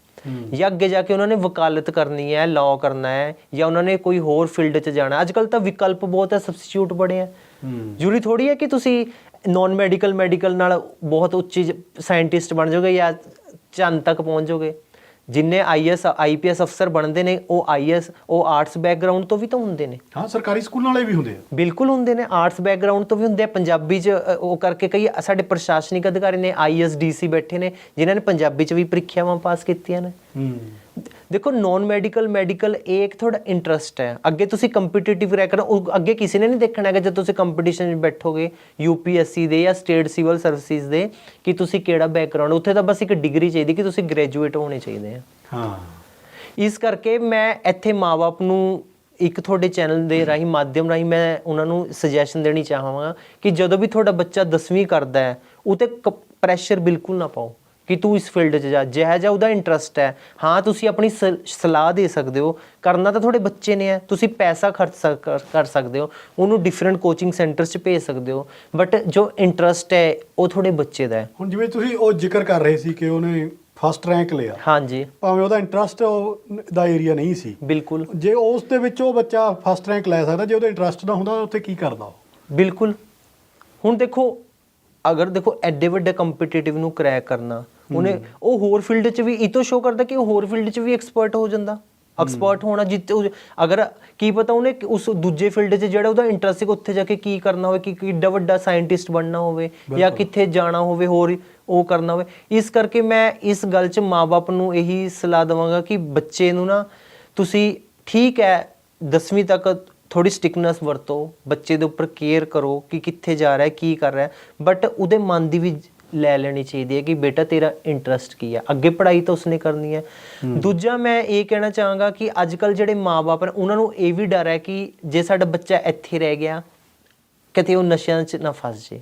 ਜਾਂ ਅੱਗੇ ਜਾ ਕੇ ਉਹਨਾਂ ਨੇ ਵਕਾਲਤ ਕਰਨੀ ਹੈ ਲਾਅ ਕਰਨਾ ਹੈ ਜਾਂ ਉਹਨਾਂ ਨੇ ਕੋਈ ਹੋਰ ਫੀਲਡ 'ਚ ਜਾਣਾ। ਅੱਜ ਕੱਲ ਤਾਂ ਵਿਕਲਪ ਬਹੁਤ ਹੈ ਸਬਸਟੀਟਿਊਟ ਬੜੇ ਹੂੰ। ਜ਼ਰੂਰੀ ਥੋੜੀ ਹੈ ਕਿ ਤੁਸੀਂ ਨਾਨ ਮੈਡੀਕਲ ਮੈਡੀਕਲ ਨਾਲ ਬਹੁਤ ਉੱਚੀ ਸਾਇੰਟਿਸਟ ਬਣ ਜਾਓਗੇ ਜਾਂ ਚੰਦ ਤੱਕ ਪਹੁੰਚ ਜਾਓਗੇ। ਜਿੰਨੇ ਆਈਐਸ ਆਈਪੀਐਸ ਅਫਸਰ ਬਣਦੇ ਨੇ ਉਹ ਆਈਐਸ ਉਹ ਆਰਟਸ ਬੈਕਗ੍ਰਾਉਂਡ ਤੋਂ ਵੀ ਤਾਂ ਹੁੰਦੇ ਨੇ। ਹਾਂ ਸਰਕਾਰੀ ਸਕੂਲਾਂ ਵਾਲੇ ਵੀ ਹੁੰਦੇ ਆ। ਬਿਲਕੁਲ ਹੁੰਦੇ ਨੇ ਆਰਟਸ ਬੈਕਗ੍ਰਾਉਂਡ ਤੋਂ ਵੀ ਹੁੰਦੇ ਆ। ਪੰਜਾਬੀ ਚ ਉਹ ਕਰਕੇ ਕਈ ਸਾਡੇ ਪ੍ਰਸ਼ਾਸਨਿਕ ਅਧਿਕਾਰੀ ਨੇ ਆਈਐਸਡੀਸੀ ਬੈਠੇ ਨੇ ਜਿਨ੍ਹਾਂ ਨੇ ਪੰਜਾਬੀ ਚ ਵੀ ਪ੍ਰੀਖਿਆਵਾਂ ਪਾਸ ਕੀਤੀਆਂ ਨੇ। ਹੂੰ। ਦੇਖੋ ਨਾਨ ਮੈਡੀਕਲ ਮੈਡੀਕਲ ਇਹ ਇੱਕ ਤੁਹਾਡਾ ਇੰਟਰਸਟ ਹੈ। ਅੱਗੇ ਤੁਸੀਂ ਕੰਪੀਟੀਟਿਵ ਰੈਕ ਉਹ ਅੱਗੇ ਕਿਸੇ ਨੇ ਨਹੀਂ ਦੇਖਣਾ ਹੈਗਾ ਜਦ ਤੁਸੀਂ ਕੰਪੀਟੀਸ਼ਨ ਵਿੱਚ ਬੈਠੋਗੇ ਯੂਪੀਐਸਸੀ ਦੇ ਜਾਂ ਸਟੇਟ ਸਿਵਲ ਸਰਵਿਸਿਜ਼ ਦੇ ਕਿ ਤੁਸੀਂ ਕਿਹੜਾ ਬੈਕਗ੍ਰਾਉਂਡ ਉੱਥੇ ਤਾਂ ਬਸ ਇੱਕ ਡਿਗਰੀ ਚਾਹੀਦੀ ਕਿ ਤੁਸੀਂ ਗ੍ਰੈਜੂਏਟ ਹੋਣੇ ਚਾਹੀਦੇ ਆ। ਹਾਂ। ਇਸ ਕਰਕੇ ਮੈਂ ਇੱਥੇ ਮਾਪੇ ਨੂੰ ਇੱਕ ਤੁਹਾਡੇ ਚੈਨਲ ਦੇ ਰਾਹੀਂ ਮਾਧਿਅਮ ਰਾਹੀਂ ਮੈਂ ਉਹਨਾਂ ਨੂੰ ਸੁਜੈਸ਼ਨ ਦੇਣੀ ਚਾਹਾਂਗਾ ਕਿ ਜਦੋਂ ਵੀ ਤੁਹਾਡਾ ਬੱਚਾ 10ਵੀਂ ਕਰਦਾ ਹੈ ਉਹ ਤੇ ਪ੍ਰੈਸ਼ਰ ਬਿਲਕੁਲ ਨਾ ਪਾਓ। ਕਿ ਤੂੰ ਇਸ ਫੀਲਡ 'ਚ ਜਾ ਜਿਹੋ ਜਿਹਾ ਉਹਦਾ ਇੰਟਰਸਟ ਹੈ। ਹਾਂ ਤੁਸੀਂ ਆਪਣੀ ਸਲਾਹ ਦੇ ਸਕਦੇ ਹੋ। ਕਰਨਾ ਤਾਂ ਤੁਹਾਡੇ ਬੱਚੇ ਨੇ ਹੈ। ਤੁਸੀਂ ਪੈਸਾ ਖਰਚ ਕਰ- ਸਕਦੇ ਹੋ। ਉਹਨੂੰ ਡਿਫਰੈਂਟ ਕੋਚਿੰਗ ਸੈਂਟਰਸ 'ਚ ਭੇਜ ਸਕਦੇ ਹੋ। ਬਟ ਜੋ ਇੰਟਰਸਟ ਹੈ ਉਹ ਤੁਹਾਡੇ ਬੱਚੇ ਦਾ ਹੈ। ਹੁਣ ਜਿਵੇਂ ਤੁਸੀਂ ਉਹ ਜ਼ਿਕਰ ਕਰ ਰਹੇ ਸੀ ਕਿ ਉਹਨੇ ਫਸਟ ਰੈਂਕ ਲਿਆ। ਹਾਂਜੀ। ਭਾਵੇਂ ਉਹਦਾ ਇੰਟਰਸਟ ਦਾ ਏਰੀਆ ਨਹੀਂ ਸੀ। ਬਿਲਕੁਲ। ਜੇ ਉਸ ਦੇ ਵਿੱਚ ਉਹ ਬੱਚਾ ਫਸਟ ਰੈਂਕ ਲੈ ਸਕਦਾ ਜੇ ਉਹਦਾ ਇੰਟਰਸਟ ਨਾ ਹੁੰਦਾ ਉੱਥੇ ਕੀ ਕਰਦਾ ਬਿਲਕੁਲ। ਹੁਣ ਦੇਖੋ ਅਗਰ ਦੇਖੋ ਐਡੇ ਵੱਡੇ ਕੰਪੀਟੀਟਿਵ ਨੂੰ ਕਰੈਕ ਕਰਨਾ ਉਹਨੇ ਉਹ ਹੋਰ ਫੀਲਡ 'ਚ ਵੀ ਇਹ ਤੋਂ ਸ਼ੋ ਕਰਦਾ ਕਿ ਉਹ ਹੋਰ ਫੀਲਡ 'ਚ ਵੀ ਐਕਸਪਰਟ ਹੋ ਜਾਂਦਾ। ਐਕਸਪਰਟ ਹੋਣਾ ਜਿੱਤੇ ਅਗਰ ਕੀ ਪਤਾ ਉਹਨੇ ਉਸ ਦੂਜੇ ਫੀਲਡ 'ਚ ਜਿਹੜਾ ਉਹਦਾ ਇੰਟਰਸਟ ਹੈ ਉੱਥੇ ਜਾ ਕੇ ਕੀ ਕਰਨਾ ਹੋਵੇ ਕਿ ਕਿੱਡਾ ਵੱਡਾ ਸਾਇੰਟਿਸਟ ਬਣਨਾ ਹੋਵੇ ਜਾਂ ਕਿੱਥੇ ਜਾਣਾ ਹੋਵੇ ਹੋਰ ਉਹ ਕਰਨਾ ਹੋਵੇ। ਇਸ ਕਰਕੇ ਮੈਂ ਇਸ ਗੱਲ 'ਚ ਮਾਪੇ ਨੂੰ ਇਹੀ ਸਲਾਹ ਦਵਾਂਗਾ ਕਿ ਬੱਚੇ ਨੂੰ ਨਾ ਤੁਸੀਂ ਠੀਕ ਹੈ 10ਵੀਂ ਤੱਕ ਥੋੜੀ ਸਟਿਕਨੈਸ ਵਰਤੋ ਬੱਚੇ ਦੇ ਉੱਪਰ ਕੇਅਰ ਕਰੋ ਕਿ ਕਿੱਥੇ ਜਾ ਰਿਹਾ ਹੈ ਕੀ ਕਰ ਰਿਹਾ ਹੈ ਬਟ ਉਹਦੇ ਮਨ ਦੀ ਵੀ ਲੈ ਲੈਣੀ ਚਾਹੀਦੀ ਹੈ ਕਿ ਬੇਟਾ ਤੇਰਾ ਇੰਟਰਸਟ ਕੀ ਹੈ? ਅੱਗੇ ਪੜ੍ਹਾਈ ਤਾਂ ਉਸਨੇ ਕਰਨੀ ਹੈ। ਦੂਜਾ ਮੈਂ ਇਹ ਕਹਿਣਾ ਚਾਹਾਂਗਾ ਕਿ ਅੱਜ ਕੱਲ ਜਿਹੜੇ ਮਾਪੇ ਨੇ ਉਹਨਾਂ ਨੂੰ ਇਹ ਵੀ ਡਰ ਹੈ ਕਿ ਜੇ ਸਾਡਾ ਬੱਚਾ ਇੱਥੇ ਰਹਿ ਗਿਆ ਕਿਤੇ ਉਹ ਨਸ਼ਿਆਂ 'ਚ ਨਾ ਫਸ ਜੇ।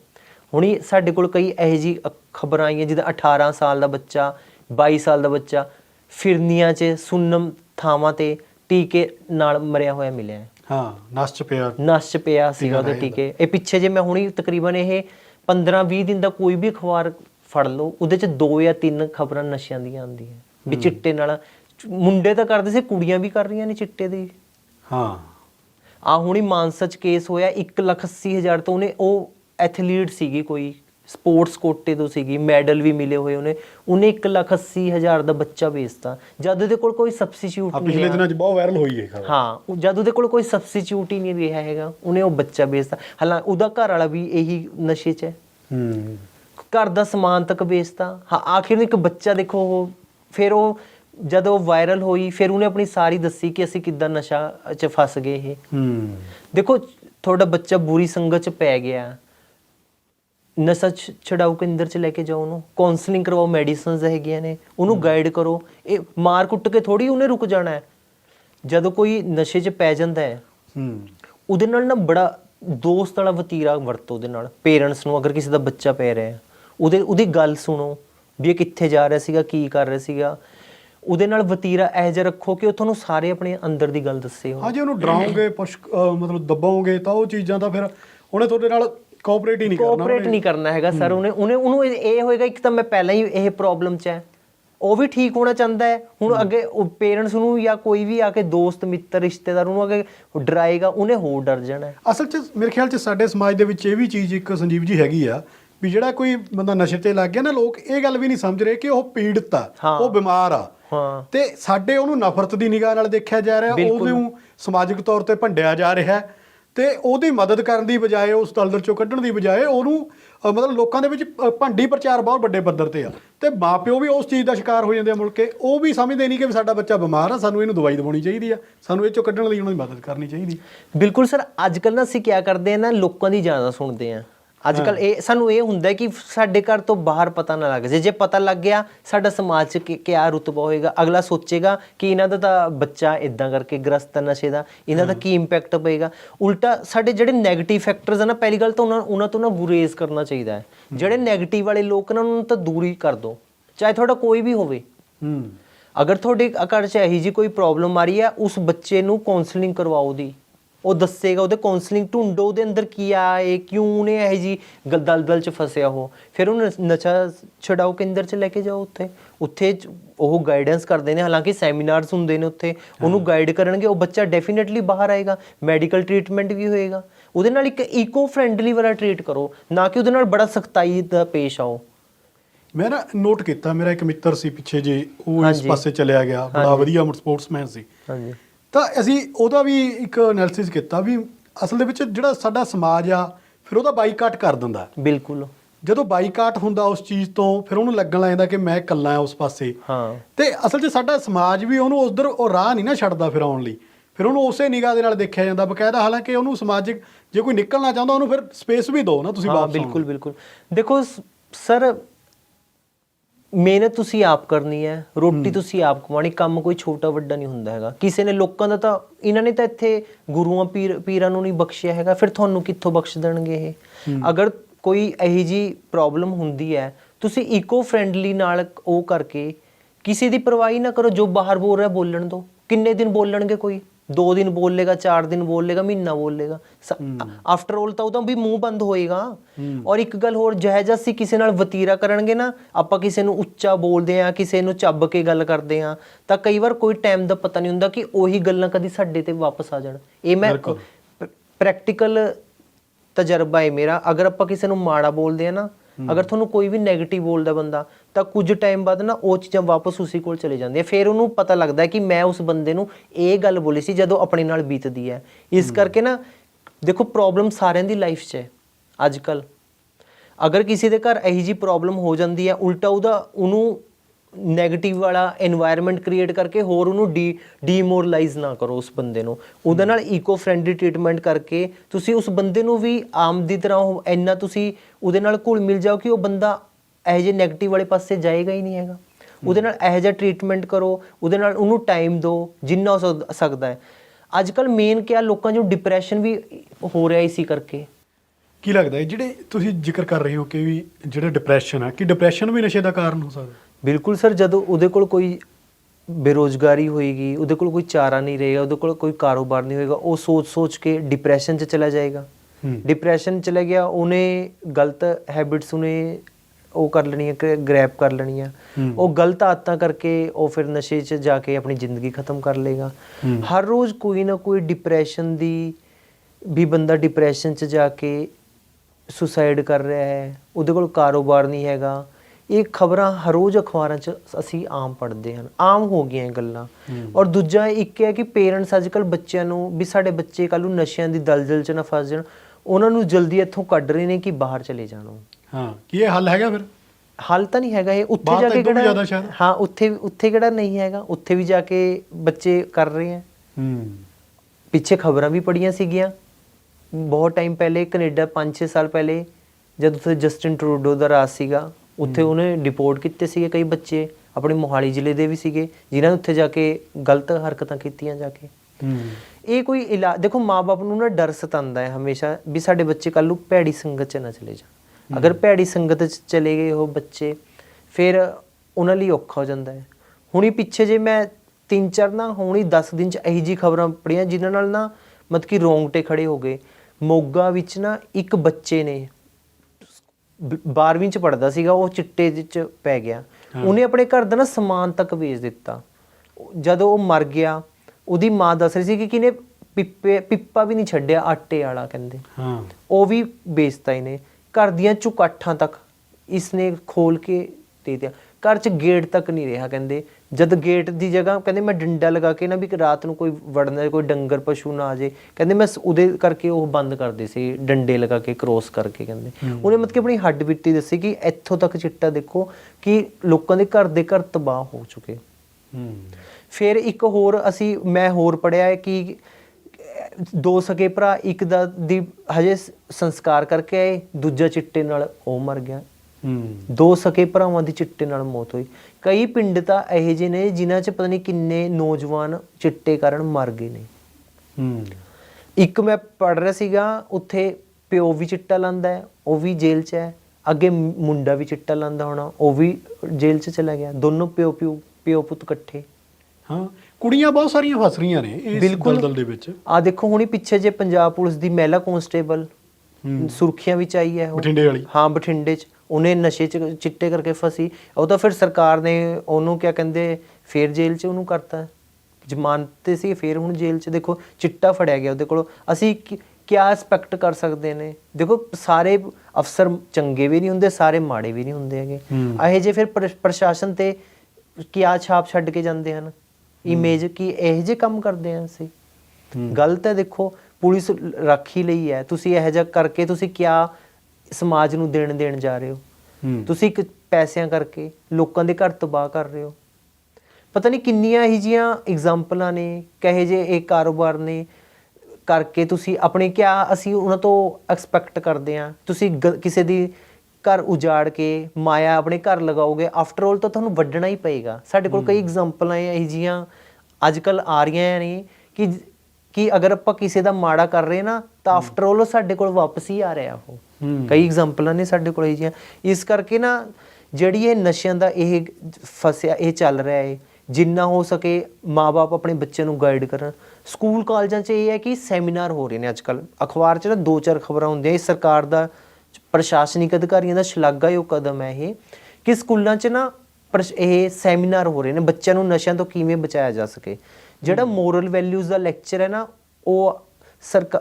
ਹੁਣੀ ਸਾਡੇ ਕੋਲ ਕਈ ਇਹੋ ਜੀ ਖਬਰਾਂ ਆਈਆਂ ਜਿਹਦਾ 18 ਸਾਲ ਦਾ ਬੱਚਾ 22 ਸਾਲ ਦਾ ਬੱਚਾ ਫਿਰਨੀਆਂ 'ਚ ਸੁੰਨਮ ਥਾਵਾਂ ਤੇ ਟੀਕੇ ਨਾਲ ਮਰਿਆ ਹੋਇਆ ਮਿਲਿਆ ਹੈ। ਹਾਂ ਨਸ ਚ ਪਿਆ ਨਸ 'ਚ ਪਿਆ ਸੀਗਾ ਉਹਦੇ ਟੀਕੇ। ਇਹ ਪਿੱਛੇ ਜੇ ਮੈਂ ਹੁਣੀ ਤਕਰੀਬਨ ਇਹ 15 20 ਦਿਨ ਦਾ ਕੋਈ ਵੀ ਅਖਬਾਰ ਫੜ ਲਓ ਉਹਦੇ 'ਚ ਦੋ ਜਾਂ ਤਿੰਨ ਖਬਰਾਂ ਨਸ਼ਿਆਂ ਦੀਆਂ ਆਉਂਦੀਆਂ। ਵੀ ਚਿੱਟੇ ਨਾਲ ਮੁੰਡੇ ਤਾਂ ਕਰਦੇ ਸੀ ਕੁੜੀਆਂ ਵੀ ਕਰ ਰਹੀਆਂ ਨੇ ਚਿੱਟੇ ਦੀ। ਹਾਂ। ਆ ਹੁਣੀ ਮਾਨਸਾ ਚ ਕੇਸ ਹੋਇਆ 180000 ਤੋਂ ਉਹਨੇ ਉਹ ਐਥਲੀਟ ਸੀਗੀ ਕੋਈ। ਸਪੋਰਟਸ ਕੋਟੇ ਤੋਂ ਸੀਗੀ ਮੈਡਲ ਵੀ ਮਿਲੇ ਹੋਏ ਉਹਨੇ ਉਹਨੇ 180000 ਦਾ ਬੱਚਾ ਵੇਚਤਾ। ਜਦ ਉਹਦੇ ਕੋਲ ਕੋਈ ਸਬਸਟੀਟਿਊਟ ਪਿਛਲੇ ਨਹੀਂ ਦਿਨਾਂ ਚ ਬਹੁਤ ਵਾਇਰਲ ਹੋਈ ਹੈ ਖਬਰ। ਹਾਂ ਜਦ ਉਹਦੇ ਕੋਲ ਕੋਈ ਸਬਸਟੀਟਿਊਟ ਹੀ ਨਹੀਂ ਰਿਹਾ ਹੈਗਾ ਉਹਨੇ ਉਹ ਬੱਚਾ ਵੇਚਤਾ। ਹਾਲਾਂ ਉਹਦਾ ਘਰ ਵਾਲਾ ਵੀ ਇਹੀ ਨਸ਼ੇ 'ਚ ਹੈ। ਹੂੰ। ਘਰ ਦਾ ਸਮਾਨ ਤੱਕ ਵੇਚਤਾ। ਹਾਂ ਆਖਿਰ ਇੱਕ ਬੱਚਾ ਦੇਖੋ ਉਹ ਫਿਰ ਉਹ ਜਦ ਉਹ ਵਾਇਰਲ ਹੋਈ ਫਿਰ ਉਹਨੇ ਆਪਣੀ ਸਾਰੀ ਦੱਸੀ ਕਿ ਅਸੀਂ ਕਿੱਦਾਂ ਨਸ਼ਾ 'ਚ ਫਸ ਗਏ ਇਹ। ਹੂੰ। ਦੇਖੋ ਤੁਹਾਡਾ ਬੱਚਾ ਬੁਰੀ ਸੰਗਤ 'ਚ ਪੈ ਗਿਆ। ਨਸ਼ਾ ਛਡਾਊ ਕੇਂਦਰ 'ਚ ਲੈ ਕੇ ਜਾਓ ਉਹਨੂੰ। ਕਾਉਂਸਲਿੰਗ ਕਰਵਾਓ ਮੈਡੀਸਿਨਸ ਹੈਗੀਆਂ ਨੇ ਉਹਨੂੰ ਗਾਈਡ ਕਰੋ। ਇਹ ਮਾਰ ਕੁੱਟ ਕੇ ਥੋੜੀ ਉਹਨੇ ਰੁਕ ਜਾਣਾ ਹੈ। ਜਦੋਂ ਕੋਈ ਨਸ਼ੇ 'ਚ ਪੈ ਜਾਂਦਾ ਹੈ ਹੂੰ। ਉਹਦੇ ਨਾਲ ਨਾ ਬੜਾ ਦੋਸਤ ਵਾਲਾ ਵਤੀਰਾ ਵਰਤੋ ਉਹਦੇ ਨਾਲ। ਪੇਰੈਂਟਸ ਨੂੰ ਅਗਰ ਕਿਸੇ ਦਾ ਬੱਚਾ ਪੈ ਰਿਹਾ ਹੈ ਉਹਦੇ ਉਹਦੀ ਗੱਲ ਸੁਣੋ ਵੀ ਇਹ ਕਿੱਥੇ ਜਾ ਰਿਹਾ ਸੀਗਾ ਕੀ ਕਰ ਰਿਹਾ ਸੀਗਾ। ਉਹਦੇ ਨਾਲ ਵਤੀਰਾ ਇਹ ਜਿਹਾ ਰੱਖੋ ਕਿ ਉਹ ਤੁਹਾਨੂੰ ਸਾਰੇ ਆਪਣੇ ਅੰਦਰ ਦੀ ਗੱਲ ਦੱਸੇ ਉਹ ਹਾਂ ਜੇ ਉਹਨੂੰ ਅਹ ਮਤਲਬ ਦਬਾਓਗੇ ਤਾਂ ਉਹ ਚੀਜ਼ਾਂ ਤਾਂ ਫਿਰ ਉਹਨੇ ਤੁਹਾਡੇ ਨਾਲ ਕੋਆਪਰੇਟ ਹੀ ਨਹੀਂ ਕਰਨਾ ਕੋਆਪਰੇਟ। ਨਹੀਂ ਕਰਨਾ ਹੈਗਾ ਸਰ ਉਹਨੇ ਉਹਨੇ ਉਹਨੂੰ ਇਹ ਹੋਏਗਾ ਇੱਕ ਤਾਂ ਮੈਂ ਪਹਿਲਾਂ ਹੀ ਇਹ ਪ੍ਰੋਬਲਮ 'ਚ ਹੈ। ਉਹ ਵੀ ਠੀਕ ਹੋਣਾ ਚਾਹੁੰਦਾ ਹੈ। ਹੁਣ ਅੱਗੇ ਪੇਰੈਂਟਸ ਨੂੰ ਜਾਂ ਕੋਈ ਵੀ ਆ ਕੇ ਦੋਸਤ ਮਿੱਤਰ ਰਿਸ਼ਤੇਦਾਰ ਉਹਨੂੰ ਅੱਗੇ ਡਰਾਏਗਾ ਉਹਨੇ ਹੋਰ ਡਰ ਜਾਣਾ ਅਸਲ 'ਚ ਮੇਰੇ ਖਿਆਲ 'ਚ ਸਾਡੇ ਸਮਾਜ ਦੇ ਵਿੱਚ ਇਹ ਵੀ ਚੀਜ਼ ਇੱਕ ਸੰਜੀਵ ਜੀ ਹੈਗੀ ਆ ਵੀ ਜਿਹੜਾ ਕੋਈ ਬੰਦਾ ਨਸ਼ੇ ਤੇ ਲੱਗ ਗਿਆ ਨਾ ਲੋਕ ਇਹ ਗੱਲ ਵੀ ਨਹੀਂ ਸਮਝ ਰਹੇ ਕਿ ਉਹ ਪੀੜਤ ਆ। ਉਹ ਬਿਮਾਰ ਆ। ਹਾਂ। ਤੇ ਸਾਡੇ ਉਹਨੂੰ ਨਫ਼ਰਤ ਦੀ ਨਿਗਾਹ ਨਾਲ ਦੇਖਿਆ ਜਾ ਰਿਹਾ। ਉਹਨੂੰ ਸਮਾਜਿਕ ਤੌਰ ਤੇ ਭੰਡਿਆ ਜਾ ਰਿਹਾ ਹੈ। ਤੇ ਉਹਦੀ ਮਦਦ ਕਰਨ ਦੀ ਬਜਾਏ ਉਸ ਦਲਦਲ ਚੋਂ ਕੱਢਣ ਦੀ ਬਜਾਏ ਉਹਨੂੰ ਅ, ਮਤਲਬ ਲੋਕਾਂ ਦੇ ਵਿੱਚ ਅ, ਭੰਡੀ ਪ੍ਰਚਾਰ ਬਹੁਤ ਵੱਡੇ ਪੱਧਰ ਤੇ ਆ। ਤੇ ਮਾਪਿਓ ਵੀ ਉਸ ਚੀਜ਼ ਦਾ ਸ਼ਿਕਾਰ ਹੋ ਜਾਂਦੇ ਆ ਮੁੜ ਕੇ। ਉਹ ਵੀ ਸਮਝਦੇ ਨਹੀਂ ਕਿ ਵੀ ਸਾਡਾ ਬੱਚਾ ਬਿਮਾਰ ਆ ਸਾਨੂੰ ਇਹਨੂੰ ਦਵਾਈ ਦਿਵਾਉਣੀ ਚਾਹੀਦੀ ਆ। ਸਾਨੂੰ ਇਹ ਚੋਂ ਕੱਢਣ ਲਈ ਉਹਨਾਂ ਦੀ ਮਦਦ ਕਰਨੀ ਚਾਹੀਦੀ। ਬਿਲਕੁਲ ਸਰ ਅੱਜ ਕੱਲ ਨਾ ਅਸੀਂ ਕੀ ਕਰਦੇ ਆ ਨਾ ਲੋਕਾਂ ਦੀ ਜ਼ਿਆਦਾ ਸੁਣਦੇ ਆ। ਅੱਜ ਕੱਲ ਇਹ ਸਾਨੂੰ ਇਹ ਹੁੰਦਾ ਕਿ ਸਾਡੇ ਘਰ ਤੋਂ ਬਾਹਰ ਪਤਾ ਨਾ ਲੱਗ ਜੇ ਜੇ ਪਤਾ ਲੱਗ ਗਿਆ ਸਾਡਾ ਸਮਾਜ 'ਚ ਕੀ- ਕਿਆ ਰੁਤਬਾ ਹੋਏਗਾ ਅਗਲਾ ਸੋਚੇਗਾ ਕਿ ਇਹਨਾਂ ਦਾ ਤਾਂ ਬੱਚਾ ਇਦਾਂ ਕਰਕੇ ਗ੍ਰਸਤ ਨਸ਼ੇ ਦਾ ਇਹਨਾਂ ਦਾ ਕੀ ਇੰਪੈਕਟ ਪਏਗਾ। ਉਲਟਾ ਸਾਡੇ ਜਿਹੜੇ 네ਗੇਟਿਵ ਫੈਕਟਰਸ ਆ ਨਾ ਪਹਿਲੀ ਗੱਲ ਤਾਂ ਉਹਨਾਂ ਉਹਨਾਂ ਤੋਂ ਨਾ ਗੁਰੇਜ਼ ਕਰਨਾ ਚਾਹੀਦਾ ਹੈ। ਜਿਹੜੇ 네ਗੇਟਿਵ ਵਾਲੇ ਲੋਕ ਨੇ ਉਹਨਾਂ ਨੂੰ ਤਾਂ ਦੂਰ ਹੀ ਕਰ ਦਿਓ ਚਾਹੇ ਤੁਹਾਡਾ ਕੋਈ ਵੀ ਹੋਵੇ। ਹੂੰ। ਅਗਰ ਤੁਹਾਡੇ ਘਰ 'ਚ ਇਹੀ ਜੀ ਕੋਈ ਪ੍ਰੋਬਲਮ ਆ ਰਹੀ ਹੈ ਉਸ ਬੱਚੇ ਨੂੰ ਕਾਉਂਸਲਿੰਗ ਕਰਵਾਓ ਦੀ। ਉਹ ਦੱਸੇਗਾ ਉਹਦੇ ਕਾਉਂਸਲਿੰਗ ਢੂੰਡੋ ਉਹਦੇ ਅੰਦਰ ਕੀ ਆ ਇਹ ਕਿਉਂ ਉਹਨੇ ਇਹ ਜੀ ਗਲ- ਦਲਦਲ 'ਚ ਫਸਿਆ ਹੋ ਫਿਰ ਉਹਨੂੰ ਨਸ਼ਾ ਛਡਾਓ ਕੇਂਦਰ 'ਚ ਲੈ ਕੇ ਜਾਓ ਉੱਥੇ। ਉੱਥੇ ਉਹ ਗਾਈਡੈਂਸ ਕਰਦੇ ਨੇ ਹਾਲਾਂਕਿ ਸੈਮੀਨਾਰਸ ਹੁੰਦੇ ਨੇ ਉੱਥੇ ਉਹਨੂੰ ਗਾਈਡ ਕਰਨਗੇ ਉਹ ਬੱਚਾ ਡੈਫੀਨਿਟਲੀ ਬਾਹਰ ਆਏਗਾ ਮੈਡੀਕਲ ਟ੍ਰੀਟਮੈਂਟ ਵੀ ਹੋਏਗਾ। ਉਹਦੇ ਨਾਲ ਇੱਕ ਈਕੋ ਫ੍ਰੈਂਡਲੀ ਵਾਲਾ ਟ੍ਰੀਟ ਕਰੋ ਨਾ ਕਿ ਉਹਦੇ ਨਾਲ ਬੜਾ ਸਖਤਾਈ ਦਾ ਪੇਸ਼ ਆਓ। ਮੈਂ ਨਾ ਨੋਟ ਕੀਤਾ ਮੇਰਾ ਇੱਕ ਮਿੱਤਰ ਸੀ ਪਿੱਛੇ ਜੇ ਉਹ ਇਸ। ਪਾਸੇ ਚਲਿਆ ਗਿਆ ਬੜਾ ਵਧੀਆ ਸਪੋਰਟਸਮੈਨ ਸੀ। ਹਾਂਜੀ। ਤਾਂ ਅਸੀਂ ਉਹਦਾ ਵੀ ਇੱਕ ਐਨਾਲਿਸਿਸ ਕੀਤਾ ਵੀ ਅਸਲ ਦੇ ਵਿੱਚ ਜਿਹੜਾ ਸਾਡਾ ਸਮਾਜ ਆ ਫਿਰ ਉਹਦਾ ਬਾਈਕਾਟ ਕਰ ਦਿੰਦਾ। ਬਿਲਕੁਲ। ਜਦੋਂ ਬਾਈਕਾਟ ਹੁੰਦਾ ਉਸ ਚੀਜ਼ ਤੋਂ ਫਿਰ ਉਹਨੂੰ ਲੱਗਣ ਲੱਗ ਜਾਂਦਾ ਕਿ ਮੈਂ ਇਕੱਲਾ ਆ ਉਸ ਪਾਸੇ। ਹਾਂ। ਤੇ ਅਸਲ 'ਚ ਸਾਡਾ ਸਮਾਜ ਵੀ ਉਹਨੂੰ ਉਧਰ ਉਹ ਰਾਹ ਨਹੀਂ ਨਾ ਛੱਡਦਾ ਫਿਰ ਆਉਣ ਲਈ। ਫਿਰ ਉਹਨੂੰ ਉਸੇ ਨਿਗਾਹ ਦੇ ਨਾਲ ਦੇਖਿਆ ਜਾਂਦਾ ਬਕਾਇਦਾ ਹਾਲਾਂਕਿ ਉਹਨੂੰ ਸਮਾਜਿਕ ਜੇ ਕੋਈ ਨਿਕਲਣਾ ਚਾਹੁੰਦਾ ਉਹਨੂੰ ਫਿਰ ਸਪੇਸ ਵੀ ਦਿਓ ਨਾ ਤੁਸੀਂ ਵਾਪਸ ਬਿਲਕੁਲ ਬਿਲਕੁਲ। ਦੇਖੋ ਸਰ ਮਿਹਨਤ ਤੁਸੀਂ ਆਪ ਕਰਨੀ ਹੈ ਰੋਟੀ ਤੁਸੀਂ ਆਪ ਕਮਾਣੀ ਕੰਮ ਕੋਈ ਛੋਟਾ ਵੱਡਾ ਨਹੀਂ ਹੁੰਦਾ ਹੈਗਾ। ਕਿਸੇ ਨੇ ਲੋਕਾਂ ਦਾ ਤਾਂ ਇਹਨਾਂ ਨੇ ਤਾਂ ਇੱਥੇ ਗੁਰੂਆਂ ਪੀਰ ਪੀਰਾਂ ਨੂੰ ਨਹੀਂ ਬਖਸ਼ਿਆ ਹੈਗਾ ਫਿਰ ਤੁਹਾਨੂੰ ਕਿੱਥੋਂ ਬਖਸ਼ ਦੇਣਗੇ ਇਹ? ਅਗਰ ਕੋਈ ਇਹੀ ਜੀ ਪ੍ਰੋਬਲਮ ਹੁੰਦੀ ਹੈ ਤੁਸੀਂ ਇਕੋ ਫ੍ਰੈਂਡਲੀ ਨਾਲ ਉਹ ਕਰਕੇ ਕਿਸੇ ਦੀ ਪਰਵਾਹੀ ਨਾ ਕਰੋ ਜੋ ਬਾਹਰ ਬੋਲ ਰਿਹਾ ਬੋਲਣ ਦੋ। ਕਿੰਨੇ ਦਿਨ ਬੋਲਣਗੇ ਕੋਈ? ਦੋ ਦਿਨ ਬੋਲੇਗਾ ਚਾਰ ਦਿਨ ਬੋਲੇਗਾ ਮਹੀਨਾ ਬੋਲੇਗਾ। ਆਫਟਰ ਆਲ ਤਾਂ ਉਹਦਾ ਵੀ ਮੂੰਹ ਬੰਦ ਹੋਏਗਾ। ਔਰ ਇੱਕ ਗੱਲ ਹੋਰ ਜਹਿਜ ਅਸੀਂ ਕਿਸੇ ਨਾਲ ਵਤੀਰਾ ਕਰਨਗੇ ਨਾ ਆਪਾਂ ਕਿਸੇ ਨੂੰ ਉੱਚਾ ਬੋਲਦੇ ਆ ਕਿਸੇ ਨੂੰ ਚੱਬ ਕੇ ਗੱਲ ਕਰਦੇ ਆ ਤਾਂ ਕਈ ਵਾਰ ਕੋਈ ਟਾਈਮ ਦਾ ਪਤਾ ਨਹੀਂ ਹੁੰਦਾ ਕਿ ਉਹੀ ਗੱਲਾਂ ਕਦੀ ਸਾਡੇ ਤੇ ਵਾਪਸ ਆ ਜਾਣ। ਇਹ ਮੈਂ। ਪ੍ਰੈਕਟੀਕਲ ਤਜਰਬਾ ਹੈ ਮੇਰਾ। ਅਗਰ ਆਪਾਂ ਕਿਸੇ ਨੂੰ ਮਾੜਾ ਬੋਲਦੇ ਆ ਨਾ ਅਗਰ ਤੁਹਾਨੂੰ ਕੋਈ ਵੀ 네ਗੇਟਿਵ ਬੋਲਦਾ ਬੰਦਾ ਤਾਂ ਕੁਝ ਟਾਈਮ ਬਾਅਦ ਨਾ ਉਹ ਚੀਜ਼ਾਂ ਵਾਪਸ ਉਸੇ ਕੋਲ ਚਲੇ ਜਾਂਦੀਆਂ। ਫਿਰ ਉਹਨੂੰ ਪਤਾ ਲੱਗਦਾ ਕਿ ਮੈਂ ਉਸ ਬੰਦੇ ਨੂੰ ਇਹ ਗੱਲ ਬੋਲੀ ਸੀ ਜਦੋਂ ਆਪਣੇ ਨਾਲ ਬੀਤਦੀ ਹੈ। ਇਸ ਕਰਕੇ ਨਾ ਦੇਖੋ ਪ੍ਰੋਬਲਮ ਸਾਰਿਆਂ ਦੀ ਲਾਈਫ 'ਚ ਹੈ ਅੱਜ ਕੱਲ ਅਗਰ ਕਿਸੇ ਦੇ ਘਰ ਇਹੀ ਜੀ ਪ੍ਰੋਬਲਮ ਹੋ ਜਾਂਦੀ ਹੈ ਉਲਟਾ ਉਹਦਾ ਉਹਨੂੰ ਨੈਗੇਟਿਵ ਵਾਲਾ এনवायरमेंट ਕ੍ਰੀਏਟ ਕਰਕੇ ਹੋਰ ਉਹਨੂੰ ਡੀ ਡੀਮੋਰਲਾਈਜ਼ ਨਾ ਕਰੋ ਉਸ ਬੰਦੇ ਨੂੰ। ਉਹਦੇ ਨਾਲ ਇਕੋ ਫਰੈਂਡਲੀ ਟ੍ਰੀਟਮੈਂਟ ਕਰਕੇ ਤੁਸੀਂ ਉਸ ਬੰਦੇ ਨੂੰ ਵੀ ਆਮ ਦੀ ਤਰ੍ਹਾਂ ਉਹ ਇੰਨਾ ਤੁਸੀਂ ਉਹਦੇ ਨਾਲ ਘੁਲ ਮਿਲ ਜਾਓ ਕਿ ਉਹ ਬੰਦਾ ਇਹ ਜੇ ਨੈਗੇਟਿਵ ਵਾਲੇ ਪਾਸੇ ਜਾਏਗਾ ਹੀ ਨਹੀਂ ਹੈਗਾ। ਉਹਦੇ ਨਾਲ ਇਹ ਜਿਹਾ ਟ੍ਰੀਟਮੈਂਟ ਕਰੋ ਉਹਦੇ ਨਾਲ ਉਹਨੂੰ ਟਾਈਮ ਦਿਓ ਜਿੰਨਾ ਹੋ ਸਕਦਾ ਹੈ। ਅੱਜ ਕੱਲ ਮੇਨ ਕਿਆ ਲੋਕਾਂ ਨੂੰ ਡਿਪਰੈਸ਼ਨ ਵੀ ਹੋ ਰਿਹਾ ਇਸੇ ਕਰਕੇ। ਕੀ ਲੱਗਦਾ ਹੈ ਜਿਹੜੇ ਤੁਸੀਂ ਜ਼ਿਕਰ ਕਰ ਰਹੇ ਹੋ ਕਿ ਵੀ ਜਿਹੜਾ ਡਿਪਰੈਸ਼ਨ ਹੈ ਕਿ ਡਿਪਰੈਸ਼ਨ ਵੀ ਨਸ਼ੇ ਦਾ ਕਾਰਨ ਹੋ ਸਕਦਾ? ਬਿਲਕੁਲ ਸਰ ਜਦੋਂ ਉਹਦੇ ਕੋਲ ਕੋਈ ਬੇਰੋਜ਼ਗਾਰੀ ਹੋਏਗੀ ਉਹਦੇ ਕੋਲ ਕੋਈ ਚਾਰਾ ਨਹੀਂ ਰਹੇਗਾ ਉਹਦੇ ਕੋਲ ਕੋਈ ਕਾਰੋਬਾਰ ਨਹੀਂ ਹੋਏਗਾ ਉਹ ਸੋਚ-ਸੋਚ ਕੇ ਡਿਪਰੈਸ਼ਨ 'ਚ ਚਲਾ ਜਾਏਗਾ। ਹੂੰ। ਡਿਪਰੈਸ਼ਨ ਚਲਾ ਗਿਆ ਉਹਨੇ ਗਲਤ ਹੈਬਿਟਸ ਉਹਨੇ ਉਹ ਕਰ ਲੈਣੀਆਂ ਗ੍ਰੈਬ ਕਰ ਲੈਣੀਆਂ। ਹੂੰ। ਉਹ ਗਲਤ ਆਦਤਾਂ ਕਰਕੇ ਉਹ ਫਿਰ ਨਸ਼ੇ 'ਚ ਜਾ ਕੇ ਆਪਣੀ ਜ਼ਿੰਦਗੀ ਖਤਮ ਕਰ ਲੇਗਾ ਹੂੰ। ਹਰ ਰੋਜ਼ ਕੋਈ ਨਾ ਕੋਈ ਡਿਪਰੈਸ਼ਨ ਦੀ ਵੀ ਬੰਦਾ ਡਿਪਰੈਸ਼ਨ 'ਚ ਜਾ ਕੇ ਸੁਸਾਈਡ ਕਰ ਰਿਹਾ ਹੈ ਉਹਦੇ ਕੋਲ ਕਾਰੋਬਾਰ ਨਹੀਂ ਹੈਗਾ। ਇਹ ਖਬਰਾਂ ਹਰ ਰੋਜ਼ ਅਖਬਾਰਾਂ 'ਚ ਅਸੀਂ ਆਮ ਪੜ੍ਹਦੇ ਹਨ। ਆਮ ਹੋ ਗਈਆਂ ਗੱਲਾਂ। ਹੂੰ। ਔਰ ਦੂਜਾ ਇੱਕ ਹੈ ਕਿ ਪੇਰੈਂਟਸ ਅੱਜਕੱਲ ਬੱਚਿਆਂ ਨੂੰ ਵੀ ਸਾਡੇ ਬੱਚੇ ਕੱਲ ਨੂੰ ਨਸ਼ਿਆਂ ਦੀ ਦਲਦਲ 'ਚ ਨਾ ਫਸ ਜਾਣ। ਉਹਨਾਂ ਨੂੰ ਜਲਦੀ ਇੱਥੋਂ ਕੱਢ ਰਹੇ ਨੇ ਕਿ ਬਾਹਰ ਚਲੇ ਜਾਣੋ। ਹਾਂ ਕੀ ਇਹ ਹੱਲ ਹੈਗਾ ਫਿਰ? ਹੱਲ ਤਾਂ ਨਹੀਂ ਹੈਗਾ ਇਹ ਉੱਥੇ ਜਾ ਕੇ ਕਿਹੜਾ। ਹਾਂ ਉੱਥੇ ਉੱਥੇ ਕਿਹੜਾ ਨਹੀਂ ਹੈਗਾ ਉੱਥੇ ਵੀ ਜਾ ਕੇ ਬੱਚੇ ਕਰ ਰਹੇ ਹੈ ਹੂੰ। ਪਿੱਛੇ ਖਬਰਾਂ ਵੀ ਪੜੀਆਂ ਸੀਗੀਆਂ। ਬਹੁਤ ਟਾਈਮ ਪਹਿਲੇ ਕੈਨੇਡਾ 5-6 ਸਾਲ ਪਹਿਲੇ ਜਦ ਉੱਥੇ ਜਸਟਿਨ ਟਰੂਡੋ ਦਾ ਰਾਜ ਸੀਗਾ ਉੱਥੇ ਉਹਨੇ ਡਿਪੋਰਟ ਕੀਤੇ ਸੀਗੇ ਕਈ ਬੱਚੇ ਆਪਣੇ ਮੋਹਾਲੀ ਜ਼ਿਲ੍ਹੇ ਦੇ ਵੀ ਸੀਗੇ ਜਿਨ੍ਹਾਂ ਨੇ ਉੱਥੇ ਜਾ ਕੇ ਗਲਤ ਹਰਕਤਾਂ ਕੀਤੀਆਂ ਜਾ ਕੇ। ਇਹ ਕੋਈ ਇਲਾਜ ਦੇਖੋ ਮਾਪੇ ਨੂੰ ਨਾ ਡਰ ਸਤਾਉਂਦਾ ਹੈ ਹਮੇਸ਼ਾ ਵੀ ਸਾਡੇ ਬੱਚੇ ਕੱਲ ਨੂੰ ਭੈੜੀ ਸੰਗਤ 'ਚ ਨਾ ਚਲੇ ਜਾਣ। ਅਗਰ ਭੈੜੀ ਸੰਗਤ 'ਚ ਚਲੇ ਗਏ ਉਹ ਬੱਚੇ ਫਿਰ ਉਹਨਾਂ ਲਈ ਔਖਾ ਹੋ ਜਾਂਦਾ ਹੈ। ਹੁਣੀ ਪਿੱਛੇ ਜੇ ਮੈਂ ਤਿੰਨ ਚਾਰ ਨਾ ਹੁਣੀ 10 ਦਿਨ 'ਚ ਇਹੀ ਜੀ ਖਬਰਾਂ ਪੜੀਆਂ ਜਿਨ੍ਹਾਂ ਨਾਲ ਨਾ ਮਤਲਬ ਕਿ ਰੋਂਗਟੇ ਖੜੇ ਹੋ ਗਏ। ਮੋਗਾ ਵਿੱਚ ਨਾ ਇੱਕ ਬੱਚੇ ਨੇ 12ਵੀਂ ਚ ਪੜਦਾ ਸੀਗਾ ਉਹ ਚਿੱਟੇ ਦੇ ਚ ਪੈ ਗਿਆ। ਉਹਨੇ ਆਪਣੇ ਘਰ ਦਾ ਨਾ ਸਮਾਨ ਤੱਕ ਵੇਚ ਦਿੱਤਾ। ਜਦੋਂ ਉਹ ਮਰ ਗਿਆ ਉਹਦੀ ਮਾਂ ਦੱਸ ਰਹੀ ਸੀ ਕਿ ਕਿਨੇ ਪਿੱਪੇ ਪਿੱਪਾ ਵੀ ਨਹੀਂ ਛੱਡਿਆ ਆਟੇ ਵਾਲਾ ਕਹਿੰਦੇ। ਹਾਂ। ਉਹ ਵੀ ਵੇਚਤਾ ਇਹਨੇ। ਘਰ ਦੀਆਂ ਚੁਕਾਠਾਂ ਤੱਕ ਇਸਨੇ ਖੋਲ ਕੇ ਦੇ ਦਿਆ ਘਰ 'ਚ ਗੇਟ ਤੱਕ ਨਹੀਂ ਰਿਹਾ ਕਹਿੰਦੇ। ਜਦ ਗੇਟ ਦੀ ਜਗ੍ਹਾ ਕਹਿੰਦੇ ਮੈਂ ਡੰਡਾ ਲਗਾ ਕੇ ਨਾ ਵੀ ਕਿ ਰਾਤ ਨੂੰ ਕੋਈ ਵੜਨਾ ਕੋਈ ਡੰਗਰ ਪਸ਼ੂ ਨਾ ਆ ਜੇ ਕਹਿੰਦੇ ਮੈਂ ਉਹਦੇ ਕਰਕੇ ਉਹ ਬੰਦ ਕਰਦੇ ਸੀ ਡੰਡੇ ਲਗਾ ਕੇ ਕ੍ਰੋਸ ਕਰਕੇ ਕਹਿੰਦੇ। ਉਹਨੇ ਮਤਲਬ ਕਿ ਆਪਣੀ ਹੱਡ ਬਿੱਟੀ ਦੱਸੀ ਕਿ ਇੱਥੋਂ ਤੱਕ ਚਿੱਟਾ ਦੇਖੋ ਕਿ ਲੋਕਾਂ ਦੇ ਘਰ ਦੇ ਘਰ ਤਬਾਹ ਹੋ ਚੁੱਕੇ। ਫਿਰ ਇੱਕ ਹੋਰ ਅਸੀਂ ਮੈਂ ਹੋਰ ਪੜਿਆ ਹੈ ਕਿ ਦੋ ਸਕੇ ਭਰਾ ਇੱਕ ਦਾ ਦੀ ਹਜੇ ਸੰਸਕਾਰ ਕਰਕੇ ਆਏ ਦੂਜਾ ਚਿੱਟੇ ਨਾਲ ਉਹ ਮਰ ਗਿਆ। ਦੋ ਸਕੇ ਭਰਾਵਾਂ ਦੀ ਚਿੱਟੇ ਨਾਲ ਮੌਤ ਹੋਈ। ਕਈ ਪਿੰਡ ਤਾਂ ਇਹੋ ਜਿਹੇ ਨੇ ਜਿਨ੍ਹਾਂ 'ਚ ਪਤਾ ਨਹੀਂ ਕਿੰਨੇ ਨੌਜਵਾਨ ਚਿੱਟੇ ਕਾਰਨ ਮਰ ਗਏ ਨੇ। ਹੂੰ। ਇੱਕ ਮੈਂ ਪੜ ਰਿਹਾ ਸੀਗਾ ਉੱਥੇ ਪਿਓ ਵੀ ਚਿੱਟਾ ਲਾਂਦਾ ਹੈ ਉਹ ਵੀ ਜੇਲ੍ਹ 'ਚ ਹੈ। ਅੱਗੇ ਮੁੰਡਾ ਵੀ ਚਿੱਟਾ ਲਾਂਦਾ ਹੋਣਾ ਉਹ ਵੀ ਜੇਲ੍ਹ 'ਚ ਚਲਾ ਗਿਆ। ਦੋਨੋਂ ਪਿਓ ਪਿਓ ਪਿਓ ਪੁੱਤ ਇਕੱਠੇ। ਹਾਂ ਕੁੜੀਆਂ ਬਹੁਤ ਸਾਰੀਆਂ ਫਸ ਰਹੀਆਂ ਨੇ ਇਸ। ਦਲਦਲ ਦੇ ਵਿੱਚ। ਆ ਦੇਖੋ ਹੁਣੀ ਪਿੱਛੇ ਜੇ ਪੰਜਾਬ ਪੁਲਿਸ ਦੀ ਮਹਿਲਾ ਕਨਸਟੇਬਲ। ਸੁਰਖੀਆਂ ਵਿੱਚ ਆਈ ਹੈ ਉਹ। ਬਠਿੰਡੇ ਵਾਲੀ। ਹਾਂ ਬਠਿੰਡੇ 'ਚ। ਉਹਨੇ ਨਸ਼ੇ 'ਚ ਚਿੱਟੇ ਕਰਕੇ ਫਸੀ। ਉਹ ਤਾਂ ਫਿਰ ਸਰਕਾਰ ਨੇ ਉਹਨੂੰ ਕਿਆ ਕਹਿੰਦੇ ਫੇਰ ਜੇਲ੍ਹ 'ਚ ਉਹਨੂੰ ਕਰਤਾ। ਜ਼ਮਾਨਤ ਤੇ ਸੀ ਫੇਰ ਹੁਣ ਜੇਲ੍ਹ 'ਚ। ਦੇਖੋ ਚਿੱਟਾ ਫੜਿਆ ਗਿਆ ਉਹਦੇ ਕੋਲੋਂ। ਅਸੀਂ ਕਿਆ ਐਕਸਪੈਕਟ ਕਰ ਸਕਦੇ ਨੇ? ਦੇਖੋ ਸਾਰੇ ਅਫਸਰ ਚੰਗੇ ਵੀ ਨਹੀਂ ਹੁੰਦੇ ਸਾਰੇ ਮਾੜੇ ਵੀ ਨਹੀਂ ਹੁੰਦੇ ਹੈਗੇ। ਇਹੋ ਜੇ ਫਿਰ ਪ੍ਰ- ਪ੍ਰਸ਼ਾਸਨ ਤੇ ਕਿਆ ਛਾਪ ਛੱਡ ਕੇ ਜਾਂਦੇ ਹਨ? ਇਮੇਜ ਕੀ ਇਹੋ ਜੇ ਕੰਮ ਕਰਦੇ ਆ ਹੂੰ। ਗਲਤ ਹੈ ਦੇਖੋ ਪੁਲਿਸ ਰੱਖੀ ਲਈ ਹੈ। ਤੁਸੀਂ ਇਹੋ ਜਿਹਾ ਕਰਕੇ ਤੁਸੀਂ ਕਿਆ ਸਮਾਜ ਨੂੰ ਦੇਣ ਦੇਣ ਜਾ ਰਹੇ ਹੋ। ਹੂੰ। ਤੁਸੀਂ ਇੱਕ ਪੈਸਿਆਂ ਕਰਕੇ ਲੋਕਾਂ ਦੇ ਘਰ ਤਬਾਹ ਕਰ ਰਹੇ ਹੋ। ਪਤਾ ਨਹੀਂ ਕਿੰਨੀਆਂ ਇਹੋ ਜੀਆਂ ਐਗਜ਼ਾਮਪਲਾਂ ਨੇ ਕਹੇ ਜੇ ਇਹ ਕਾਰੋਬਾਰ ਨੇ ਕਰਕੇ ਤੁਸੀਂ ਆਪਣੇ ਕਿਆ ਅਸੀਂ ਉਹਨਾਂ ਤੋਂ ਐਕਸਪੈਕਟ ਕਰਦੇ ਆ ਤੁਸੀਂ ਕਿਸੇ ਦੀ ਘਰ ਉਜਾੜ ਕੇ ਮਾਇਆ ਆਪਣੇ ਘਰ ਲਗਾਓਗੇ ਆਫਟਰ ਆਲ ਤਾਂ ਤੁਹਾਨੂੰ ਵੱਢਣਾ ਹੀ ਪਏਗਾ। ਸਾਡੇ ਕੋਲ ਕਈ ਐਗਜ਼ਾਮਪਲਾਂ ਇਹੋ ਜੀਆਂ ਅੱਜ ਕੱਲ ਆ ਰਹੀਆਂ ਨੇ ਕਿ ਕਿ ਅਗਰ ਆਪਾਂ ਕਿਸੇ ਦਾ ਮਾੜਾ ਕਰ ਰਹੇ ਨਾ ਤਾਂ ਆਫਟਰ ਆਲ ਉਹ ਸਾਡੇ ਕੋਲ ਵਾਪਸ ਹੀ ਆ ਰਿਹਾ ਉਹ। ਕਈ ਐਗਜ਼ਾਮਪਲਾਂ ਨੇ ਸਾਡੇ ਕੋਲ ਇਹ ਜੀਆਂ ਇਸ ਕਰਕੇ ਨਾ ਜਿਹੜੀ ਇਹ ਨਸ਼ਿਆਂ ਦਾ ਇਹ ਫਸਿਆ ਇਹ ਚੱਲ ਰਿਹਾ ਹੈ ਜਿੰਨਾ ਹੋ ਸਕੇ ਮਾਪੇ ਆਪਣੇ ਬੱਚਿਆਂ ਨੂੰ ਗਾਈਡ ਕਰਨ। ਸਕੂਲ ਕਾਲਜਾਂ 'ਚ ਇਹ ਹੈ ਕਿ ਸੈਮੀਨਾਰ ਹੋ ਰਹੇ ਨੇ ਅੱਜਕੱਲ ਅਖਬਾਰ 'ਚ ਨਾ ਦੋ ਚਾਰ ਖਬਰਾਂ ਹੁੰਦੀਆਂ ਇਹ ਸਰਕਾਰ ਦਾ ਪ੍ਰਸ਼ਾਸਨਿਕ ਅਧਿਕਾਰੀਆਂ ਦਾ ਸ਼ਲਾਘਾਯੋਗ ਕਦਮ ਹੈ ਇਹ ਕਿ ਸਕੂਲਾਂ 'ਚ ਨਾ ਇਹ ਸੈਮੀਨਾਰ ਹੋ ਰਹੇ ਨੇ। ਬੱਚਿਆਂ ਨੂੰ ਨਸ਼ਿਆਂ ਤੋਂ ਕਿਵੇਂ ਬਚਾਇਆ ਜਾ ਸਕੇ। ਜਿਹੜਾ ਮੋਰਲ ਵੈਲਿਊਜ਼ ਦਾ ਲੈਕਚਰ ਹੈ ਨਾ ਉਹ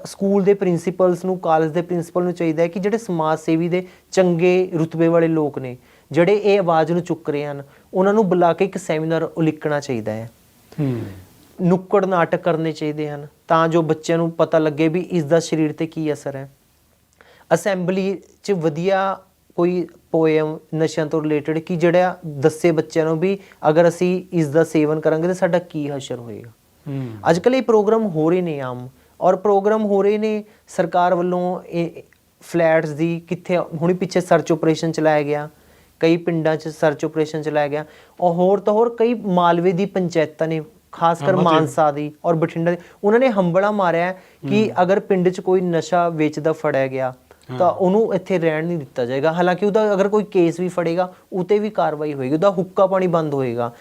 ਸਕੂਲ ਦੇ ਪ੍ਰਿੰਸੀਪਲਸ ਨੂੰ ਕਾਲਜ ਦੇ ਪ੍ਰਿੰਸੀਪਲ ਨੂੰ ਚਾਹੀਦਾ ਹੈ ਕਿ ਜਿਹੜੇ ਸਮਾਜ ਸੇਵੀ ਦੇ ਚੰਗੇ ਰੁਤਬੇ ਵਾਲੇ ਲੋਕ ਨੇ ਜਿਹੜੇ ਇਹ ਆਵਾਜ਼ ਨੂੰ ਚੁੱਕ ਰਹੇ ਹਨ ਉਹਨਾਂ ਨੂੰ ਬੁਲਾ ਕੇ ਇੱਕ ਸੈਮੀਨਾਰ ਉਲੀਕਣਾ ਚਾਹੀਦਾ ਹੈ। ਹੂੰ। ਨੁੱਕੜ ਨਾਟਕ ਕਰਨੇ ਚਾਹੀਦੇ ਹਨ ਤਾਂ ਜੋ ਬੱਚਿਆਂ ਨੂੰ ਪਤਾ ਲੱਗੇ ਵੀ ਇਸ ਦਾ ਸਰੀਰ ਤੇ ਕੀ ਅਸਰ ਹੈ। ਅਸੈਂਬਲੀ 'ਚ ਵਧੀਆ ਕੋਈ ਪੋਇਮ ਨਸ਼ਿਆਂ ਤੋਂ ਰਿਲੇਟਡ ਕਿ ਜਿਹੜਾ ਦੱਸੇ ਬੱਚਿਆਂ ਨੂੰ ਵੀ ਅਗਰ ਅਸੀਂ ਇਸ ਦਾ ਸੇਵਨ ਕਰਾਂਗੇ ਤਾਂ ਸਾਡਾ ਕੀ ਹਸ਼ਰ ਹੋਏਗਾ? ਅੱਜ ਕੱਲ੍ਹ ਇਹ ਪ੍ਰੋਗਰਾਮ ਹੋ ਰਹੇ ਨੇ ਆਮ ਔਰ ਪ੍ਰੋਗਰਾਮ ਹੋ ਰਹੇ ਨੇ ਸਰਕਾਰ ਵੱਲੋਂ ਇਹ ਫਲੈਟਸ ਦੀ ਕਿੱਥੇ ਹੁਣੀ ਪਿੱਛੇ ਸਰਚ ਆਪਰੇਸ਼ਨ ਚਲਾਇਆ ਗਿਆ ਕਈ ਪਿੰਡਾਂ 'ਚ ਸਰਚ ਆਪਰੇਸ਼ਨ ਚਲਾਇਆ ਗਿਆ ਔਰ ਹੋਰ ਤਾਂ ਹੋਰ ਕਈ ਮਾਲਵੇ ਦੀ ਪੰਚਾਇਤਾਂ ਨੇ ਖਾਸ ਕਰ ਮਾਨਸਾ ਦੀ ਔਰ ਬਠਿੰਡਾ ਦੀ ਉਹਨਾਂ ਨੇ ਹੰਬੜਾ ਮਾਰਿਆ ਕਿ ਅਗਰ ਪਿੰਡ 'ਚ ਕੋਈ ਨਸ਼ਾ ਵੇਚਦਾ ਫੜਿਆ ਗਿਆ ਤਾਂ ਉਹਨੂੰ ਇੱਥੇ ਰਹਿਣ ਨਹੀਂ ਦਿੱਤਾ ਜਾਏਗਾ। ਹਾਲਾਂਕਿ ਉਹਦਾ ਅਗਰ ਕੋਈ ਕੇਸ ਵੀ ਫੜੇਗਾ ਉਤੇ ਵੀ ਕਾਰਵਾਈ ਹੋਏਗੀ ਉਹਦਾ ਹੁੱਕਾ ਪਾਣੀ ਬੰਦ ਹੋਏਗਾ।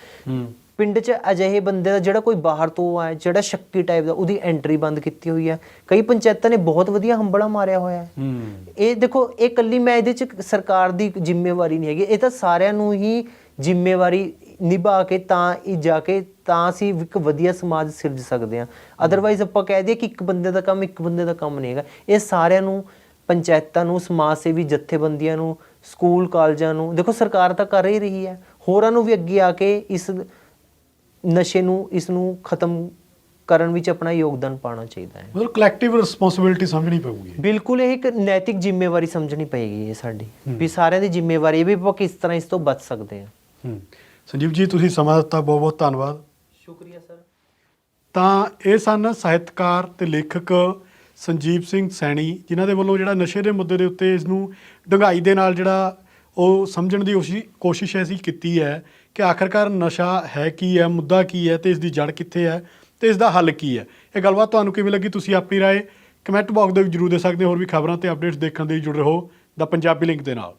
ਪਿੰਡ 'ਚ ਅਜਿਹੇ ਬੰਦੇ ਦਾ ਜਿਹੜਾ ਕੋਈ ਬਾਹਰ ਤੋਂ ਆਇਆ ਜਿਹੜਾ ਸ਼ੱਕੀ ਟਾਈਪ ਦਾ ਉਹਦੀ ਐਂਟਰੀ ਬੰਦ ਕੀਤੀ ਹੋਈ ਹੈ। ਕਈ ਪੰਚਾਇਤਾਂ ਨੇ ਬਹੁਤ ਵਧੀਆ ਹੰਬੜਾ ਮਾਰਿਆ ਹੋਇਆ ਹੈ। ਹੂੰ। ਇਹ ਦੇਖੋ ਇਹ ਕੱਲੀ ਮੈਂ ਇਹਦੇ 'ਚ ਸਰਕਾਰ ਦੀ ਜ਼ਿੰਮੇਵਾਰੀ ਨਹੀਂ ਹੈਗੀ। ਇਹ ਤਾਂ ਸਾਰਿਆਂ ਨੂੰ ਹੀ ਜ਼ਿੰਮੇਵਾਰੀ ਨਿਭਾ ਕੇ ਤਾਂ ਇਹ ਜਾ ਕੇ ਤਾਂ ਅਸੀਂ ਇੱਕ ਵਧੀਆ ਸਮਾਜ ਸਿਰਜ ਸਕਦੇ ਹਾਂ। ਅਦਰਵਾਈਜ਼ ਆਪਾਂ ਕਹਿ ਦਈਏ ਕਿ ਇੱਕ ਬੰਦੇ ਦਾ ਕੰਮ ਇੱਕ ਬੰਦੇ ਦਾ ਕੰਮ ਨਹੀਂ ਹੈਗਾ। ਇਹ ਸਾਰਿਆਂ ਨੂੰ ਪੰਚਾਇਤਾਂ ਨੂੰ ਸਮਾਜ ਸੇਵੀ ਜਥੇਬੰਦੀਆਂ ਨੂੰ ਸਕੂਲ ਕਾਲਜਾਂ ਨੂੰ ਦੇਖੋ ਸਰਕਾਰ ਤਾਂ ਕਰ ਹੀ ਰਹੀ ਹੈ। ਹੋਰਾਂ ਨੂੰ ਵੀ ਅੱਗੇ ਆ ਕੇ ਇਸ ਨਸ਼ੇ ਨੂੰ ਇਸ ਨੂੰ ਖਤਮ ਕਰਨ ਵਿੱਚ ਆਪਣਾ ਯੋਗਦਾਨ ਪਾਉਣਾ ਚਾਹੀਦਾ ਹੈ। ਮਤਲਬ ਕਲੈਕਟਿਵ ਰਿਸਪੌਂਸਿਬਿਲਟੀ ਸਮਝਣੀ ਪਊਗੀ। ਬਿਲਕੁਲ ਇਹ ਇੱਕ ਨੈਤਿਕ ਜ਼ਿੰਮੇਵਾਰੀ ਸਮਝਣੀ ਪਏਗੀ ਇਹ ਸਾਡੀ ਵੀ ਸਾਰਿਆਂ ਦੀ ਜ਼ਿੰਮੇਵਾਰੀ ਹੈ ਵੀ ਆਪਾਂ ਕਿਸ ਤਰ੍ਹਾਂ ਇਸ ਤੋਂ ਬਚ ਸਕਦੇ ਹਾਂ। ਹੂੰ। ਸੰਜੀਵ ਜੀ ਤੁਸੀਂ ਸਮਾਂ ਦਿੱਤਾ ਬਹੁਤ ਬਹੁਤ ਧੰਨਵਾਦ। ਸ਼ੁਕਰੀਆ ਸਰ। ਤਾਂ ਇਹ ਸਨ ਸਾਹਿਤਕਾਰ ਤੇ ਲੇਖਕ ਸੰਜੀਵ ਸਿੰਘ ਸੈਣੀ, ਜਿਨ੍ਹਾਂ ਦੇ ਵੱਲੋਂ ਜਿਹੜਾ ਨਸ਼ੇ ਦੇ ਮੁੱਦੇ ਦੇ ਉੱਤੇ ਇਸ ਨੂੰ ਡੂੰਘਾਈ ਦੇ ਨਾਲ ਜਿਹੜਾ ਉਹ ਸਮਝਣ ਦੀ ਕੋਸ਼ਿਸ਼ ਕੋਸ਼ਿਸ਼ ਐਸੀ ਕੀਤੀ ਹੈ ਕਿ ਆਖਰਕਾਰ ਨਸ਼ਾ ਹੈ ਕੀ ਹੈ, ਮੁੱਦਾ ਕੀ ਹੈ ਤੇ ਇਸ ਦੀ ਜੜ ਕਿੱਥੇ ਹੈ ਤੇ ਇਸ ਦਾ ਹੱਲ ਕੀ ਹੈ। ਇਹ ਗੱਲਬਾਤ ਤੁਹਾਨੂੰ ਕਿਵੇਂ ਲੱਗੀ ਤੁਸੀਂ ਆਪਣੀ ਰਾਏ ਕਮੈਂਟ ਬਾਕਸ ਦੇ ਵਿੱਚ ਜਰੂਰ ਦੇ ਸਕਦੇ ਹੋ, ਹੋਰ ਵੀ ਖਬਰਾਂ ਤੇ ਅਪਡੇਟਸ ਦੇਖਣ ਦੇ ਲਈ ਜੁੜ ਰਹੋ। ਦਾ ਪੰਜਾਬੀ ਲਿੰਕ ਦੇ ਨਾਲ।